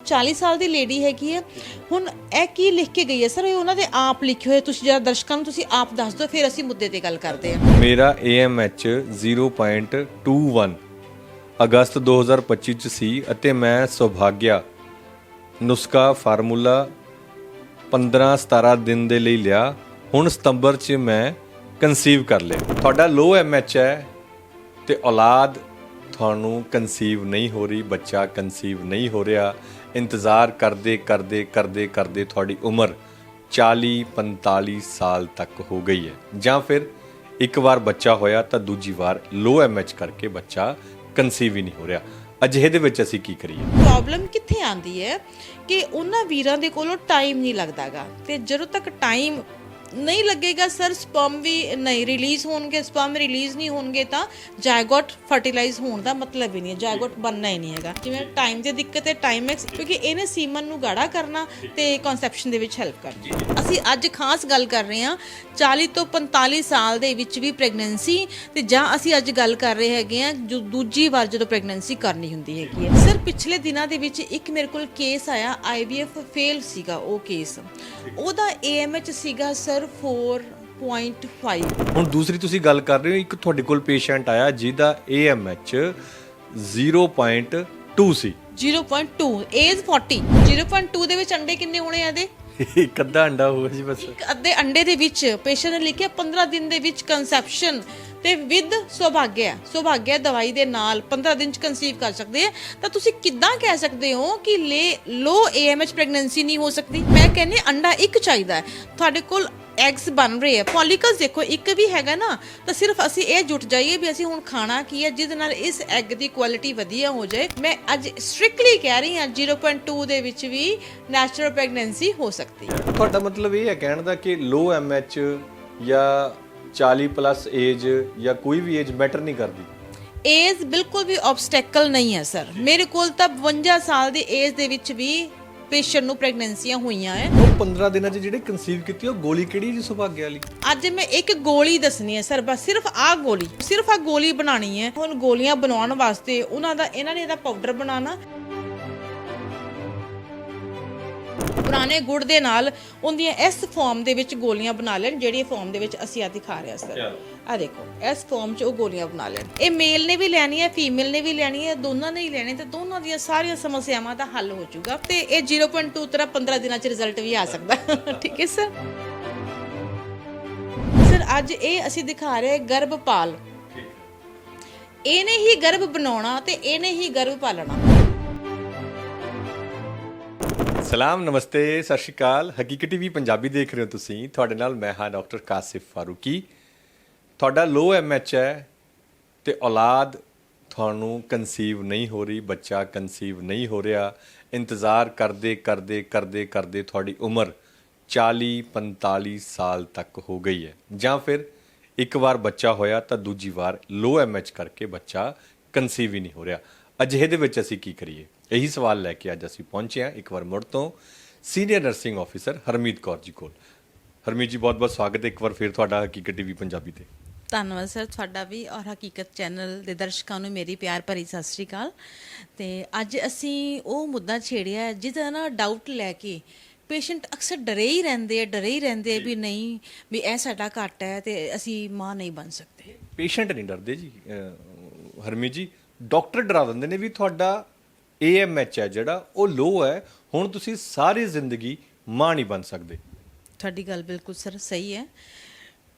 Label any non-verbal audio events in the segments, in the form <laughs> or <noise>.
40 ਸਾਲ ਦੀ ਲੇਡੀ ਹੈਗੀ ਹੈ ਹੁਣ ਇਹ ਕੀ ਲਿਖ ਕੇ ਗਈ ਹੈ ਸਰ ਇਹ ਉਹਨਾਂ ਦੇ ਆਪ ਲਿਖੇ ਹੋਏ ਤੁਸੀਂ ਜਰਾ ਦਰਸ਼ਕਾਂ ਨੂੰ ਤੁਸੀਂ ਆਪ ਦੱਸ ਦਿਓ ਫਿਰ ਅਸੀਂ ਮੁੱਦੇ ਤੇ ਗੱਲ ਕਰਦੇ ਹਾਂ ਮੇਰਾ AMH 0.21 ਅਗਸਤ 2025 ਚ ਸੀ ਅਤੇ ਮੈਂ ਸੁਭਾਗਿਆ ਨੁਸਖਾ ਫਾਰਮੂਲਾ 15-17 ਦਿਨ ਦੇ ਲਈ ਲਿਆ ਹੁਣ ਸਤੰਬਰ ਚ ਮੈਂ ਕਨਸੀਵ ਕਰ ਲਿਆ ਤੁਹਾਡਾ ਲੋ ਐਮਐਚ ਹੈ ਤੇ ਔਲਾਦ ਤੁਹਾਨੂੰ ਕਨਸੀਵ ਨਹੀਂ ਹੋ ਰਹੀ ਬੱਚਾ ਕਨਸੀਵ ਨਹੀਂ ਹੋ ਰਿਹਾ ਇੰਤਜ਼ਾਰ ਕਰਦੇ ਕਰਦੇ ਕਰਦੇ ਕਰਦੇ ਤੁਹਾਡੀ ਉਮਰ 40 45 ਸਾਲ ਤੱਕ ਹੋ ਗਈ ਹੈ। ਜਾਂ ਫਿਰ ਇੱਕ ਵਾਰ ਬੱਚਾ ਹੋਇਆ ਤਾਂ ਦੂਜੀ ਵਾਰ ਲੋ ਐਮਐਚ ਕਰਕੇ ਬੱਚਾ ਕਨਸੀਵ ਹੀ ਨਹੀਂ ਹੋ ਰਿਹਾ। ਅਜਿਹੇ ਦੇ ਵਿੱਚ ਅਸੀਂ ਕੀ ਕਰੀਏ? ਪ੍ਰੋਬਲਮ ਕਿੱਥੇ ਆਂਦੀ ਹੈ ਕਿ ਉਹਨਾਂ ਵੀਰਾਂ ਦੇ ਕੋਲੋਂ ਟਾਈਮ ਨਹੀਂ ਲੱਗਦਾਗਾ। ਤੇ ਜਦੋਂ ਤੱਕ ਟਾਈਮ ਨਹੀਂ ਲੱਗੇਗਾ ਸਰ ਸਪਰਮ ਵੀ ਨਹੀਂ ਰਿਲੀਜ਼ ਹੋਣਗੇ ਸਪਰਮ ਰਿਲੀਜ਼ ਨਹੀਂ ਹੋਣਗੇ ਤਾਂ ਜਾਇਗੋਟ ਫਰਟੀਲਾਈਜ਼ ਹੋਣ ਦਾ ਮਤਲਬ ਹੀ ਨਹੀਂ ਹੈ ਜਾਇਗੋਟ ਬਣਨਾ ਹੀ ਨਹੀਂ ਹੈਗਾ ਜਿਵੇਂ ਟਾਈਮ ਦੀ ਦਿੱਕਤ ਹੈ ਟਾਈਮ ਐਕਸ ਕਿਉਂਕਿ ਇਹਨੇ ਸੀਮਨ ਨੂੰ ਗਾੜਾ ਕਰਨਾ ਤੇ ਕਨਸੈਪਸ਼ਨ ਦੇ ਵਿੱਚ ਹੈਲਪ ਕਰਨੀ ਅਸੀਂ ਅੱਜ ਖਾਸ ਗੱਲ ਕਰ ਰਹੇ ਹਾਂ 40 ਤੋਂ 45 ਸਾਲ ਦੇ ਵਿੱਚ ਵੀ ਪ੍ਰੈਗਨੈਂਸੀ ਤੇ ਜਾਂ ਅਸੀਂ ਅੱਜ ਗੱਲ ਕਰ ਰਹੇ ਹੈਗੇ ਆ ਜੋ ਦੂਜੀ ਵਾਰ ਜਦੋਂ ਪ੍ਰੈਗਨੈਂਸੀ ਕਰਨੀ ਹੁੰਦੀ ਹੈਗੀ ਹੈ ਸਰ ਪਿਛਲੇ ਦਿਨਾਂ ਦੇ ਵਿੱਚ ਇੱਕ ਮੇਰੇ ਕੋਲ ਕੇਸ ਆਇਆ ਆਈਵੀਐਫ ਫੇਲ ਸੀਗਾ ਉਹ ਕੇਸ ਉਹਦਾ ਏਐਮਐਚ ਸੀਗਾ ਸਰ 4.5 ਹੁਣ ਦੂਸਰੀ ਤੁਸੀਂ ਗੱਲ ਕਰ ਰਹੇ ਹੋ ਇੱਕ ਤੁਹਾਡੇ ਕੋਲ ਪੇਸ਼ੈਂਟ ਆਇਆ ਜਿਹਦਾ AMH 0.2 ਸੀ 0.2 ਏਜ 40 0.2 ਦੇ ਵਿੱਚ ਅੰਡੇ ਕਿੰਨੇ ਹੋਣੇ ਆ ਇਹਦੇ? ਇੱਕ ਅੱਧਾ ਅੰਡਾ ਹੋਊਗਾ ਜੀ ਬਸ। ਇੱਕ ਅੱਧੇ ਅੰਡੇ ਦੇ ਵਿੱਚ ਪੇਸ਼ੈਂਟ ਨੇ ਲਿਖਿਆ 15 ਦਿਨ ਦੇ ਵਿੱਚ ਕਨਸੈਪਸ਼ਨ ਤੇ ਵਿਦ ਸੁਭਾਗਿਆ ਸੁਭਾਗਿਆ ਦਵਾਈ ਦੇ ਨਾਲ 15 ਦਿਨ ਚ ਕਨਸੀਵ ਕਰ ਸਕਦੇ ਆ। ਤਾਂ ਤੁਸੀਂ ਕਿੱਦਾਂ ਕਹਿ ਸਕਦੇ ਹੋ ਕਿ ਲੇ ਲੋ ਏਐਮਐਚ ਪ੍ਰੈਗਨੈਂਸੀ ਨਹੀਂ ਹੋ ਸਕਦੀ? ਮੈਂ ਕਹਿੰਨੀ ਅੰਡਾ ਇੱਕ ਚਾਹੀਦਾ ਹੈ। ਤੁਹਾਡੇ ਕੋਲ ਐਗਸ ਬਣ ਰਹੇ ਆ। ਫੋਲਿਕਲਸ ਦੇਖੋ ਇੱਕ ਵੀ ਹੈਗਾ ਨਾ ਤਾਂ ਸਿਰਫ ਅਸੀਂ ਇਹ ਜੁਟ ਜਾਈਏ ਵੀ ਅਸੀਂ ਹੁਣ ਖਾਣਾ ਕੀ ਹੈ ਜਿਹਦੇ ਨਾਲ ਇਸ ਐਗ ਦੀ ਕੁਆਲਿਟੀ ਵਧੀਆ ਹੋ ਜਾਏ। ਮੈਂ ਅੱਜ ਸਟ੍ਰਿਕਟਲੀ ਕਹਿ ਰਹੀ ਹਾਂ 0.2 ਦੇ ਵਿੱਚ ਵੀ ਨੈਚੁਰਲ ਪ੍ਰੈਗਨੈਂਸੀ ਹੋ ਸਕਦੀ ਹੈ। ਤੁਹਾਡਾ ਮਤਲਬ ਇਹ ਹੈ ਕਹਿਣ ਦਾ ਕਿ ਲੋ ਐਮਐਚ ਜਾਂ 40 ਪਲੱਸ ਏਜ ਜਾਂ ਕੋਈ ਵੀ ਏਜ ਮੈਟਰ ਨਹੀਂ ਕਰਦੀ। ਏਜ ਬਿਲਕੁਲ ਵੀ ਆਬਸਟੈਕਲ ਨਹੀਂ ਹੈ ਸਰ ਮੇਰੇ ਕੋਲ ਤਾਂ 52 ਸਾਲ ਦੀ ਏਜ ਦੇ ਵਿੱਚ ਵੀ ਪੇਸ਼ੈਂਟ ਨੂੰ ਪ੍ਰੈਗਨੈਂਸੀਆਂ ਹੋਈਆਂ ਹੈ ਉਹ 15 ਦਿਨਾਂ 'ਚ ਜਿਹੜੇ ਕਨਸੀਵ ਕੀਤੀ ਉਹ ਗੋਲੀ ਕਿਹੜੀ ਜੀ ਸੁਭਾਗਿਆ ਵਾਲੀ? ਅੱਜ ਮੈਂ ਇੱਕ ਗੋਲੀ ਦੱਸਣੀ ਹੈ ਸਰ ਬਸ ਸਿਰਫ ਆਹ ਗੋਲੀ। ਸਿਰਫ ਆਹ ਗੋਲੀ ਬਣਾਣੀ ਹੈ ਹੁਣ ਗੋਲੀਆਂ ਬਣਾਉਣ ਵਾਸਤੇ ਉਹਨਾਂ ਦਾ ਇਹਨਾਂ ਨੇ ਇਹਦਾ ਪਾਊਡਰ ਬਣਾਉਣਾ। ਪੁਰਾਣੇ ਗੁੜ ਦੇ ਨਾਲ ਉਹਦੀਆਂ ਇਸ ਫਾਰਮ ਦੇ ਵਿੱਚ ਗੋਲੀਆਂ ਬਣਾ ਲੈਣ ਜਿਹੜੀ ਫਾਰਮ ਦੇ ਵਿੱਚ ਅਸੀਂ ਆ ਦਿਖਾ ਰਹੇ ਹਾਂ ਸਰ। ਆ ਦੇਖੋ, ਇਸ ਫਾਰਮ 'ਚ ਉਹ ਗੋਲੀਆਂ ਬਣਾ ਲੈਣ। ਇਹ ਮੇਲ ਨੇ ਵੀ ਲੈਣੀ ਹੈ ਫੀਮੇਲ ਨੇ ਵੀ ਲੈਣੀ ਹੈ, ਦੋਨਾਂ ਨੇ ਹੀ ਲੈਣੀ, ਤੇ ਦੋਨਾਂ ਦੀਆਂ ਸਾਰੀਆਂ ਸਮੱਸਿਆਵਾਂ ਦਾ ਹੱਲ ਹੋ ਜਾਊਗਾ ਤੇ ਇਹ 0.2 ਤਰ੍ਹਾਂ 15 ਦਿਨਾਂ 'ਚ ਰਿਜ਼ਲਟ ਵੀ ਆ ਸਕਦਾ। <laughs> ਠੀਕ ਹੈ ਸਰ ਸਰ ਅੱਜ ਇਹ ਅਸੀਂ ਦਿਖਾ ਰਹੇ ਗਰਭਪਾਲ। ਇਹਨੇ ਹੀ ਗਰਭ ਬਣਾਉਣਾ ਤੇ ਇਹਨੇ ਹੀ ਗਰਭ ਪਾਲਣਾ। ਸਲਾਮ, ਨਮਸਤੇ, ਸਤਿ ਸ਼੍ਰੀ ਅਕਾਲ। ਹਕੀਕਤ ਟੀਵੀ ਪੰਜਾਬੀ ਦੇਖ ਰਹੇ ਹੋ ਤੁਸੀਂ। ਤੁਹਾਡੇ ਨਾਲ ਮੈਂ ਹਾਂ ਡਾਕਟਰ ਕਾਸਿਫ ਫਾਰੂਕੀ। ਤੁਹਾਡਾ ਲੋ ਐਮਐਚ ਹੈ ਤੇ ਔਲਾਦ ਤੁਹਾਨੂੰ ਕਨਸੀਵ ਨਹੀਂ ਹੋ ਰਹੀ, ਬੱਚਾ ਕਨਸੀਵ ਨਹੀਂ ਹੋ ਰਿਹਾ। ਇੰਤਜ਼ਾਰ ਕਰਦੇ ਕਰਦੇ ਕਰਦੇ ਕਰਦੇ ਤੁਹਾਡੀ ਉਮਰ 40 45 ਸਾਲ ਤੱਕ ਹੋ ਗਈ ਹੈ। ਜਾਂ ਫਿਰ ਇੱਕ ਵਾਰ ਬੱਚਾ ਹੋਇਆ ਤਾਂ ਦੂਜੀ ਵਾਰ ਲੋ ਐਮਐਚ ਕਰਕੇ ਬੱਚਾ ਕਨਸੀਵ ਹੀ ਨਹੀਂ ਹੋ ਰਿਹਾ। ਅਜਿਹੇ ਦੇ ਵਿੱਚ ਅਸੀਂ ਕੀ ਕਰੀਏ? ਇਹੀ ਸਵਾਲ ਲੈ ਕੇ ਅੱਜ ਅਸੀਂ ਪਹੁੰਚੇ ਹਾਂ ਇੱਕ ਵਾਰ ਮੁੜ ਤੋਂ। Senior nursing officer Harmeet Kaur ji ਕੋਲ। ਹਰਮੀਤ ਜੀ, ਬਹੁਤ-ਬਹੁਤ ਸਵਾਗਤ ਹੈ ਇੱਕ ਵਾਰ ਫਿਰ ਤੁਹਾਡਾ ਹਕੀਕਤ ਟੀਵੀ ਪੰਜਾਬੀ ਤੇ। ਧੰਨਵਾਦ ਸਰ ਤੁਹਾਡਾ ਵੀ ਔਰ ਹਕੀਕਤ ਚੈਨਲ ਦੇ ਦਰਸ਼ਕਾਂ ਨੂੰ ਮੇਰੀ ਪਿਆਰ ਭਰੀ ਸਤਿ ਸ੍ਰੀ ਅਕਾਲ। ਤੇ ਅੱਜ ਅਸੀਂ ਉਹ ਮੁੱਦਾ ਛੇੜਿਆ ਜਿਹਦਾ ਨਾ ਡਾਊਟ ਲੈ ਕੇ ਪੇਸ਼ੈਂਟ ਅਕਸਰ ਡਰੇ ਹੀ ਰਹਿੰਦੇ ਆ ਡਰੇ ਹੀ ਰਹਿੰਦੇ ਆ ਵੀ ਨਹੀਂ ਵੀ ਇਹ ਸਾਡਾ ਘੱਟ ਹੈ ਤੇ ਅਸੀਂ ਮਾਂ ਨਹੀਂ ਬਣ ਸਕਦੇ। ਪੇਸ਼ੈਂਟ ਨਹੀਂ ਡਰਦੇ ਜੀ ਅਹ ਹਰਮੀਤ ਜੀ ਡਾਕਟਰ ਡਰਾ ਦਿੰਦੇ ਨੇ ਵੀ ਤੁਹਾਡਾ AMH ਹੈ ਜਿਹੜਾ ਉਹ ਲੋ ਹੈ ਹੁਣ ਤੁਸੀਂ ਸਾਰੀ ਜ਼ਿੰਦਗੀ ਮਾਂ ਨਹੀਂ ਬਣ ਸਕਦੇ। ਤੁਹਾਡੀ ਗੱਲ ਬਿਲਕੁਲ ਸਰ ਸਹੀ ਹੈ।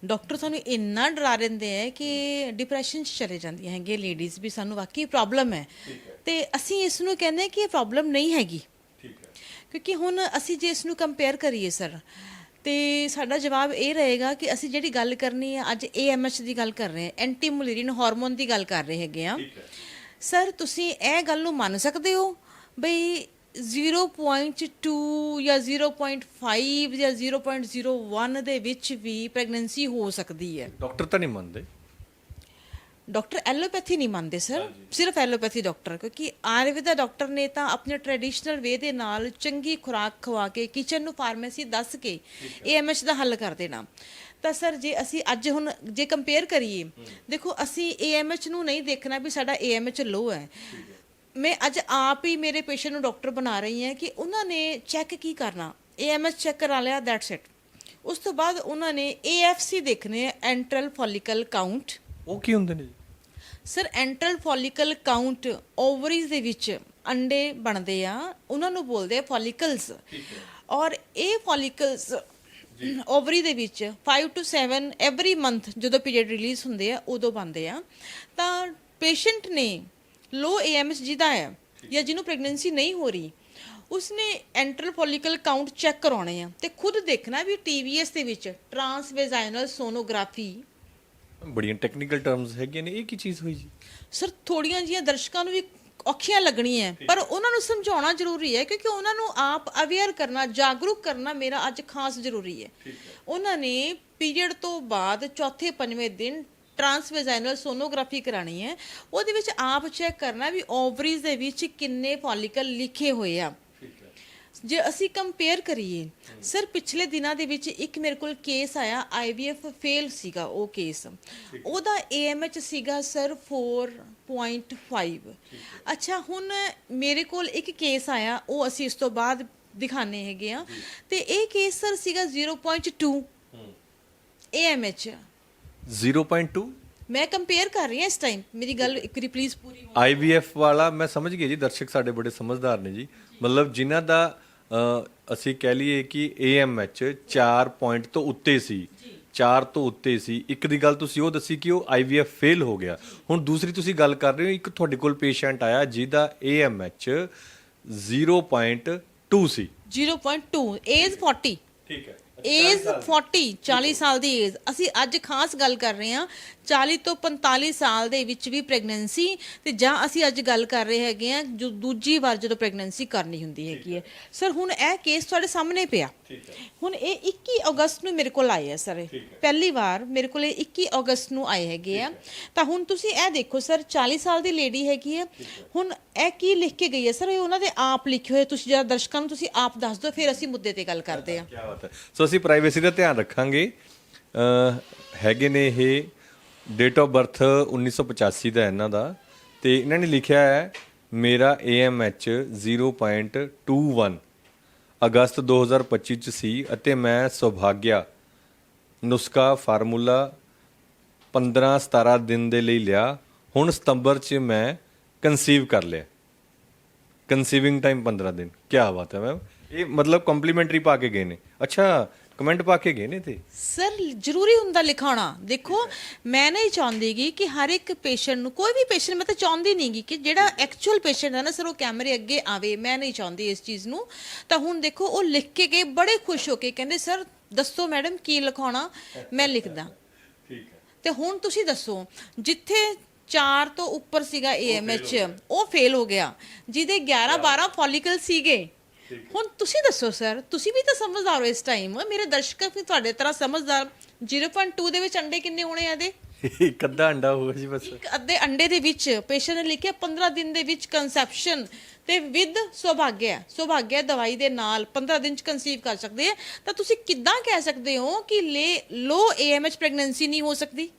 ਡਾਕਟਰ ਸਾਨੂੰ ਇੰਨਾ ਡਰਾ ਦਿੰਦੇ ਹੈ ਕਿ ਡਿਪਰੈਸ਼ਨ 'ਚ ਚਲੇ ਜਾਂਦੀਆਂ ਹੈਗੀਆਂ ਲੇਡੀਜ਼ ਵੀ ਸਾਨੂੰ ਵਾਕਈ ਪ੍ਰੋਬਲਮ ਹੈ। ਤੇ ਅਸੀਂ ਇਸ ਨੂੰ ਕਹਿੰਦੇ ਕਿ ਇਹ ਪ੍ਰੋਬਲਮ ਨਹੀਂ ਹੈਗੀ। ਕਿਉਂਕਿ ਹੁਣ ਅਸੀਂ ਜੇ ਇਸ ਨੂੰ ਕੰਪੇਅਰ ਕਰੀਏ ਸਰ ਤੇ ਸਾਡਾ ਜਵਾਬ ਇਹ ਰਹੇਗਾ ਕਿ ਅਸੀਂ ਜਿਹੜੀ ਗੱਲ ਕਰਨੀ ਹੈ ਅੱਜ AMH ਦੀ ਗੱਲ ਕਰ ਰਹੇ ਹਾਂ ਐਂਟੀ ਮੁਲੇਰੀਨ ਹਾਰਮੋਨ ਦੀ ਗੱਲ ਕਰ ਰਹੇ ਹੈਗੇ ਆ ਸਰ ਤੁਸੀਂ ਇਹ ਗੱਲ ਨੂੰ ਮੰਨ ਸਕਦੇ ਹੋ? ਬਈ 0.2 ਜਾਂ 0.5 ਜਾਂ 0.01 ਦੇ ਵਿੱਚ ਵੀ ਪ੍ਰੈਗਨੈਂਸੀ ਹੋ ਸਕਦੀ ਹੈ। ਡਾਕਟਰ ਤਾਂ ਨਹੀਂ ਮੰਨਦੇ। ਡਾਕਟਰ ਐਲੋਪੈਥੀ ਨਹੀਂ ਮੰਨਦੇ ਸਰ। ਸਿਰਫ ਐਲੋਪੈਥੀ ਡਾਕਟਰ ਕਿਉਂਕਿ ਆਯੁਰਵੇਦਾ ਡਾਕਟਰ ਨੇ ਤਾਂ ਆਪਣੇ ਟ੍ਰੈਡੀਸ਼ਨਲ ਵੇ ਦੇ ਨਾਲ ਚੰਗੀ ਖੁਰਾਕ ਖਵਾ ਕੇ ਕਿਚਨ ਨੂੰ ਫਾਰਮੇਸੀ ਦੱਸ ਕੇ ਏਐਮਐਚ ਦਾ ਹੱਲ ਕਰ ਦੇਣਾ। ਤਾਂ ਸਰ ਜੇ ਅਸੀਂ ਅੱਜ ਹੁਣ ਜੇ ਕੰਪੇਅਰ ਕਰੀਏ ਦੇਖੋ ਅਸੀਂ ਏਐਮਐਚ ਨੂੰ ਨਹੀਂ ਦੇਖਣਾ ਵੀ ਸਾਡਾ ਏਐਮਐਚ ਲੋ ਹੈ। ਮੈਂ ਅੱਜ ਆਪ ਹੀ ਮੇਰੇ ਪੇਸ਼ੈਂਟ ਨੂੰ ਡਾਕਟਰ ਬਣਾ ਰਹੀ ਹਾਂ ਕਿ ਉਹਨਾਂ ਨੇ ਚੈੱਕ ਕੀ ਕਰਨਾ? ਏਐਮਐਸ ਚੈੱਕ ਕਰਾ ਲਿਆ ਦੈਟਸ ਇਟ ਉਸ ਤੋਂ ਬਾਅਦ ਉਹਨਾਂ ਨੇ ਏਐਫਸੀ ਦੇਖਣੇ ਹੈ ਐਂਟਰਲ ਫੋਲੀਕਲ ਕਾਊਂਟ ਉਹ ਕੀ ਹੁੰਦੇ ਨੇ ਜੀ? ਸਰ ਐਂਟਰਲ ਫੋਲੀਕਲ ਕਾਊਂਟ ਓਵਰੀਜ਼ ਦੇ ਵਿੱਚ ਅੰਡੇ ਬਣਦੇ ਆ ਉਹਨਾਂ ਨੂੰ ਬੋਲਦੇ ਆ ਫੋਲੀਕਲਸ ਔਰ ਇਹ ਫੋਲੀਕਲਸ ਓਵਰੀ ਦੇ ਵਿੱਚ 5 ਟੂ 7 ਐਵਰੀ ਮੰਥ ਜਦੋਂ ਪੀਰੀਅਡ ਰਿਲੀਜ਼ ਹੁੰਦੇ ਆ ਉਦੋਂ ਬਣਦੇ ਆ। ਤਾਂ ਪੇਸ਼ੈਂਟ ਨੇ ਲੋ ਏਐਮਐਸ ਜਿਹਦਾ ਹੈ ਜਾਂ ਜਿਹਨੂੰ ਪ੍ਰੈਗਨੈਂਸੀ ਨਹੀਂ ਹੋ ਰਹੀ ਉਸਨੇ ਐਂਟਰਲ ਫੋਲੀਕਲ ਕਾਊਂਟ ਚੈੱਕ ਕਰਾਉਣੇ ਆ ਤੇ ਖੁਦ ਦੇਖਣਾ ਵੀ ਟੀਵੀਐਸ ਦੇ ਵਿੱਚ ਟਰਾਂਸਵੇਜ਼ਾਈਨਲ ਸੋਨੋਗ੍ਰਾਫੀ ਬੜੀਆਂ ਟੈਕਨੀਕਲ ਟਰਮਸ ਹੈਗੀਆਂ ਨੇ ਇਹ ਕੀ ਚੀਜ਼ ਹੋਈ ਜੀ? ਸਰ ਥੋੜੀਆਂ ਜੀਆਂ ਦਰਸ਼ਕਾਂ ਨੂੰ ਵੀ ਔਖੀਆਂ ਲੱਗਣੀਆਂ ਪਰ ਉਹਨਾਂ ਨੂੰ ਸਮਝਾਉਣਾ ਜ਼ਰੂਰੀ ਹੈ ਕਿਉਂਕਿ ਉਹਨਾਂ ਨੂੰ ਆਪ ਅਵੇਅਰ ਕਰਨਾ ਜਾਗਰੂਕ ਕਰਨਾ ਮੇਰਾ ਅੱਜ ਖਾਸ ਜ਼ਰੂਰੀ ਹੈ। ਉਹਨਾਂ ਨੇ ਪੀਰੀਅਡ ਤੋਂ ਬਾਅਦ ਚੌਥੇ ਪੰਜਵੇਂ ਦਿਨ ਟਰਾਂਸਵੇਜ਼ਾਈਨਲ ਸੋਨੋਗ੍ਰਾਫੀ ਕਰਾਣੀ ਹੈ। ਉਹਦੇ ਵਿੱਚ ਆਪ ਚੈੱਕ ਕਰਨਾ ਵੀ ਓਵਰੀਜ਼ ਦੇ ਵਿੱਚ ਕਿੰਨੇ ਫੋਲੀਕਲ ਲਿਖੇ ਹੋਏ ਆ। ਜੇ ਅਸੀਂ ਕੰਪੇਅਰ ਕਰੀਏ ਸਰ ਪਿਛਲੇ ਦਿਨਾਂ ਦੇ ਵਿੱਚ ਇੱਕ ਮੇਰੇ ਕੋਲ ਕੇਸ ਆਇਆ ਆਈਵੀਐਫ ਫੇਲ ਸੀਗਾ ਉਹ ਕੇਸ ਉਹਦਾ ਏਐਮਐਚ ਸੀਗਾ ਸਰ 4.5 ਅੱਛਾ ਹੁਣ ਮੇਰੇ ਕੋਲ ਇੱਕ ਕੇਸ ਆਇਆ ਉਹ ਅਸੀਂ ਇਸ ਤੋਂ ਬਾਅਦ ਦਿਖਾਣੇ ਹੈਗੇ ਆ। ਤੇ ਇਹ ਕੇਸ ਸਰ ਸੀਗਾ 0.2 ਏਐਮਐਚ 0.2 ਮੈਂ ਕੰਪੇਅਰ ਕਰ ਰਹੀ ਹਾਂ ਇਸ ਟਾਈਮ ਮੇਰੀ ਗੱਲ ਇੱਕ ਵਾਰੀ ਪਲੀਜ਼ ਪੂਰੀ ਹੋ IVF ਵਾਲਾ ਮੈਂ ਸਮਝ ਗਿਆ ਜੀ ਦਰਸ਼ਕ ਸਾਡੇ ਬੜੇ ਸਮਝਦਾਰ ਨੇ ਜੀ। ਮਤਲਬ ਜਿਨ੍ਹਾਂ ਦਾ ਅ, ਅਸੀਂ ਕਹਿ ਲਈਏ ਕਿ AMH 4 ਪੁਆਇੰਟ ਤੋਂ ਉੱਤੇ ਸੀ। 4 ਤੋਂ ਉੱਤੇ ਸੀ। ਇੱਕ ਦੀ ਗੱਲ ਤੁਸੀਂ ਉਹ ਦੱਸੀ ਕਿ ਉਹ IVF ਫੇਲ ਹੋ ਗਿਆ। ਹੁਣ ਦੂਸਰੀ ਤੁਸੀਂ ਗੱਲ ਕਰ ਰਹੇ ਹੋ ਇੱਕ ਤੁਹਾਡੇ ਕੋਲ ਪੇਸ਼ੈਂਟ ਆਇਆ ਜਿਹਦਾ AMH 0.2 ਸੀ। 0.2 ਏਜ 40 ਠੀਕ ਹੈ। ਏਜ 40 40 ਸਾਲ ਦੀ ਏਜ। ਅਸੀਂ ਅੱਜ ਖਾਸ ਗੱਲ ਕਰ ਰਹੇ ਹਾਂ 40 ਤੋਂ 45 ਸਾਲ ਦੇ ਵਿੱਚ ਵੀ ਪ੍ਰੈਗਨੈਂਸੀ ਤੇ ਜਾਂ ਅਸੀਂ ਅੱਜ ਗੱਲ ਕਰ ਰਹੇ ਹੈਗੇ ਆ ਜੋ ਦੂਜੀ ਵਾਰ ਜਦੋਂ ਪ੍ਰੈਗਨੈਂਸੀ ਕਰਨੀ ਹੁੰਦੀ ਹੈਗੀ ਹੈ। ਸਰ ਹੁਣ ਇਹ ਕੇਸ ਤੁਹਾਡੇ ਸਾਹਮਣੇ ਪਿਆ। ਹੁਣ ਇਹ 21 ਅਗਸਤ ਨੂੰ ਮੇਰੇ ਕੋਲ ਆਏ ਆ ਸਰ। ਪਹਿਲੀ ਵਾਰ ਮੇਰੇ ਕੋਲ ਇਹ 21 ਅਗਸਤ ਨੂੰ ਆਏ ਹੈਗੇ ਆ। ਤਾਂ ਹੁਣ ਤੁਸੀਂ ਇਹ ਦੇਖੋ ਸਰ 40 ਸਾਲ ਦੀ ਲੇਡੀ ਹੈਗੀ ਹੈ। ਹੁਣ ਇਹ ਕੀ ਲਿਖ ਕੇ ਗਈ ਹੈ? ਸਰ ਇਹ ਉਹਨਾਂ ਦੇ ਆਪ ਲਿਖੇ ਹੋਏ ਤੁਸੀਂ ਜਰਾ ਦਰਸ਼ਕਾਂ ਨੂੰ ਤੁਸੀਂ ਆਪ ਦੱਸ ਦਿਓ ਫਿਰ ਅਸੀਂ ਮੁੱਦੇ ਤੇ ਗੱਲ ਕਰਦੇ ਹਾਂ। ਕੀ ਬਾਤ ਹੈ। ਸੋ ਅਸੀਂ ਪ੍ਰਾਈਵੇਸੀ ਦਾ ਧਿਆਨ ਰੱਖਾਂਗੇ। ਹੈਗੇ ਨੇ ਇਹ ਡੇਟ ਆਫ ਬਰਥ 1985 ਦਾ ਇਹਨਾਂ ਦਾ। ਤੇ ਇਹਨਾਂ ਨੇ ਲਿਖਿਆ ਹੈ, ਮੇਰਾ AMH 0.21 ਅਗਸਤ 2025 ਚ ਸੀ ਅਤੇ ਮੈਂ ਸੁਭਾਗਿਆ। ਨੁਸਖਾ ਫਾਰਮੂਲਾ 15 17 ਦਿਨ ਦੇ ਲਈ ਲਿਆ। ਹੁਣ ਸਤੰਬਰ ਚ ਮੈਂ ਕਨਸੀਵ ਕਰ ਲਿਆ। ਕਨਸੀਵਿੰਗ ਟਾਈਮ 15 ਦਿਨ। ਕੀ ਬਾਤ ਹੈ ਮੈਮ। ਇਹ ਮਤਲਬ ਕੰਪਲੀਮੈਂਟਰੀ ਪਾ ਕੇ ਗਏ ਨੇ। ਅੱਛਾ ਕਮੈਂਟ ਪਾ ਕੇ ਗਏ ਨੇ ਤੇ ਸਰ ਜ਼ਰੂਰੀ ਹੁੰਦਾ ਲਿਖਾਉਣਾ। ਦੇਖੋ ਮੈਂ ਨਹੀਂ ਚਾਹੁੰਦੀਗੀ ਕਿ ਹਰ ਇੱਕ ਪੇਸ਼ੈਂਟ ਨੂੰ ਕੋਈ ਵੀ ਪੇਸ਼ੈਂਟ ਮੈਂ ਤਾਂ ਚਾਹੁੰਦੀ ਨਹੀਂਗੀ ਕਿ ਜਿਹੜਾ ਐਕਚੁਅਲ ਪੇਸ਼ੈਂਟ ਹੈ ਨਾ ਸਰ ਉਹ ਕੈਮਰੇ ਅੱਗੇ ਆਵੇ। ਮੈਂ ਨਹੀਂ ਚਾਹੁੰਦੀ ਇਸ ਚੀਜ਼ ਨੂੰ। ਤਾਂ ਹੁਣ ਦੇਖੋ ਉਹ ਲਿਖ ਕੇ ਗਏ ਬੜੇ ਖੁਸ਼ ਹੋ ਕੇ ਕਹਿੰਦੇ ਸਰ ਦੱਸੋ ਮੈਡਮ ਕੀ ਲਿਖਾਉਣਾ? ਮੈਂ ਲਿਖਦਾ। ਠੀਕ ਹੈ। ਤੇ ਹੁਣ ਤੁਸੀਂ ਦੱਸੋ ਜਿੱਥੇ 4 ਤੋਂ ਉੱਪਰ ਸੀਗਾ ਏਐਮਐਚ ਉਹ ਫੇਲ ਹੋ ਗਿਆ। ਜਿਹਦੇ 11 12 ਫੋਲੀਕਲ ਸੀਗੇ ਹੁਣ ਤੁਸੀਂ ਦੱਸੋ ਸਰ ਤੁਸੀਂ ਵੀ ਤਾਂ ਸਮਝਦਾਰ ਹੋ ਇਸ ਟਾਈਮ ਮੇਰੇ ਦਰਸ਼ਕ ਵੀ ਤੁਹਾਡੇ ਤਰ੍ਹਾਂ ਸਮਝਦਾਰ। 0.2 ਦੇ ਵਿੱਚ ਅੰਡੇ ਕਿੰਨੇ ਹੋਣੇ ਆ ਇਹਦੇ? <laughs> ਇੱਕ ਅੱਧਾ ਅੰਡਾ ਹੋਊਗਾ ਜੀ ਬਸ। ਇੱਕ ਅੱਧੇ ਅੰਡੇ ਦੇ ਵਿੱਚ। ਪੇਸ਼ੈਂਟ ਨੇ ਲਿਖਿਆ 15 ਦਿਨ ਦੇ ਵਿੱਚ ਕਨਸੈਪਸ਼ਨ ਤੇ ਵਿਦ ਸੁਭਾਗਿਆ ਸੁਭਾਗਿਆ ਦਵਾਈ ਦੇ ਨਾਲ 15 ਦਿਨ ਚ ਕਨਸੀਵ ਕਰ ਸਕਦੇ ਆ ਤਾਂ ਤੁਸੀਂ ਕਿੱਦਾਂ ਕਹਿ ਸਕਦੇ ਹੋ ਕਿ ਲੈ ਲੋ ਏਐਮਐਚ ਪ੍ਰੈਗਨੈਂਸੀ ਨਹੀਂ ਹੋ ਸਕਦੀ?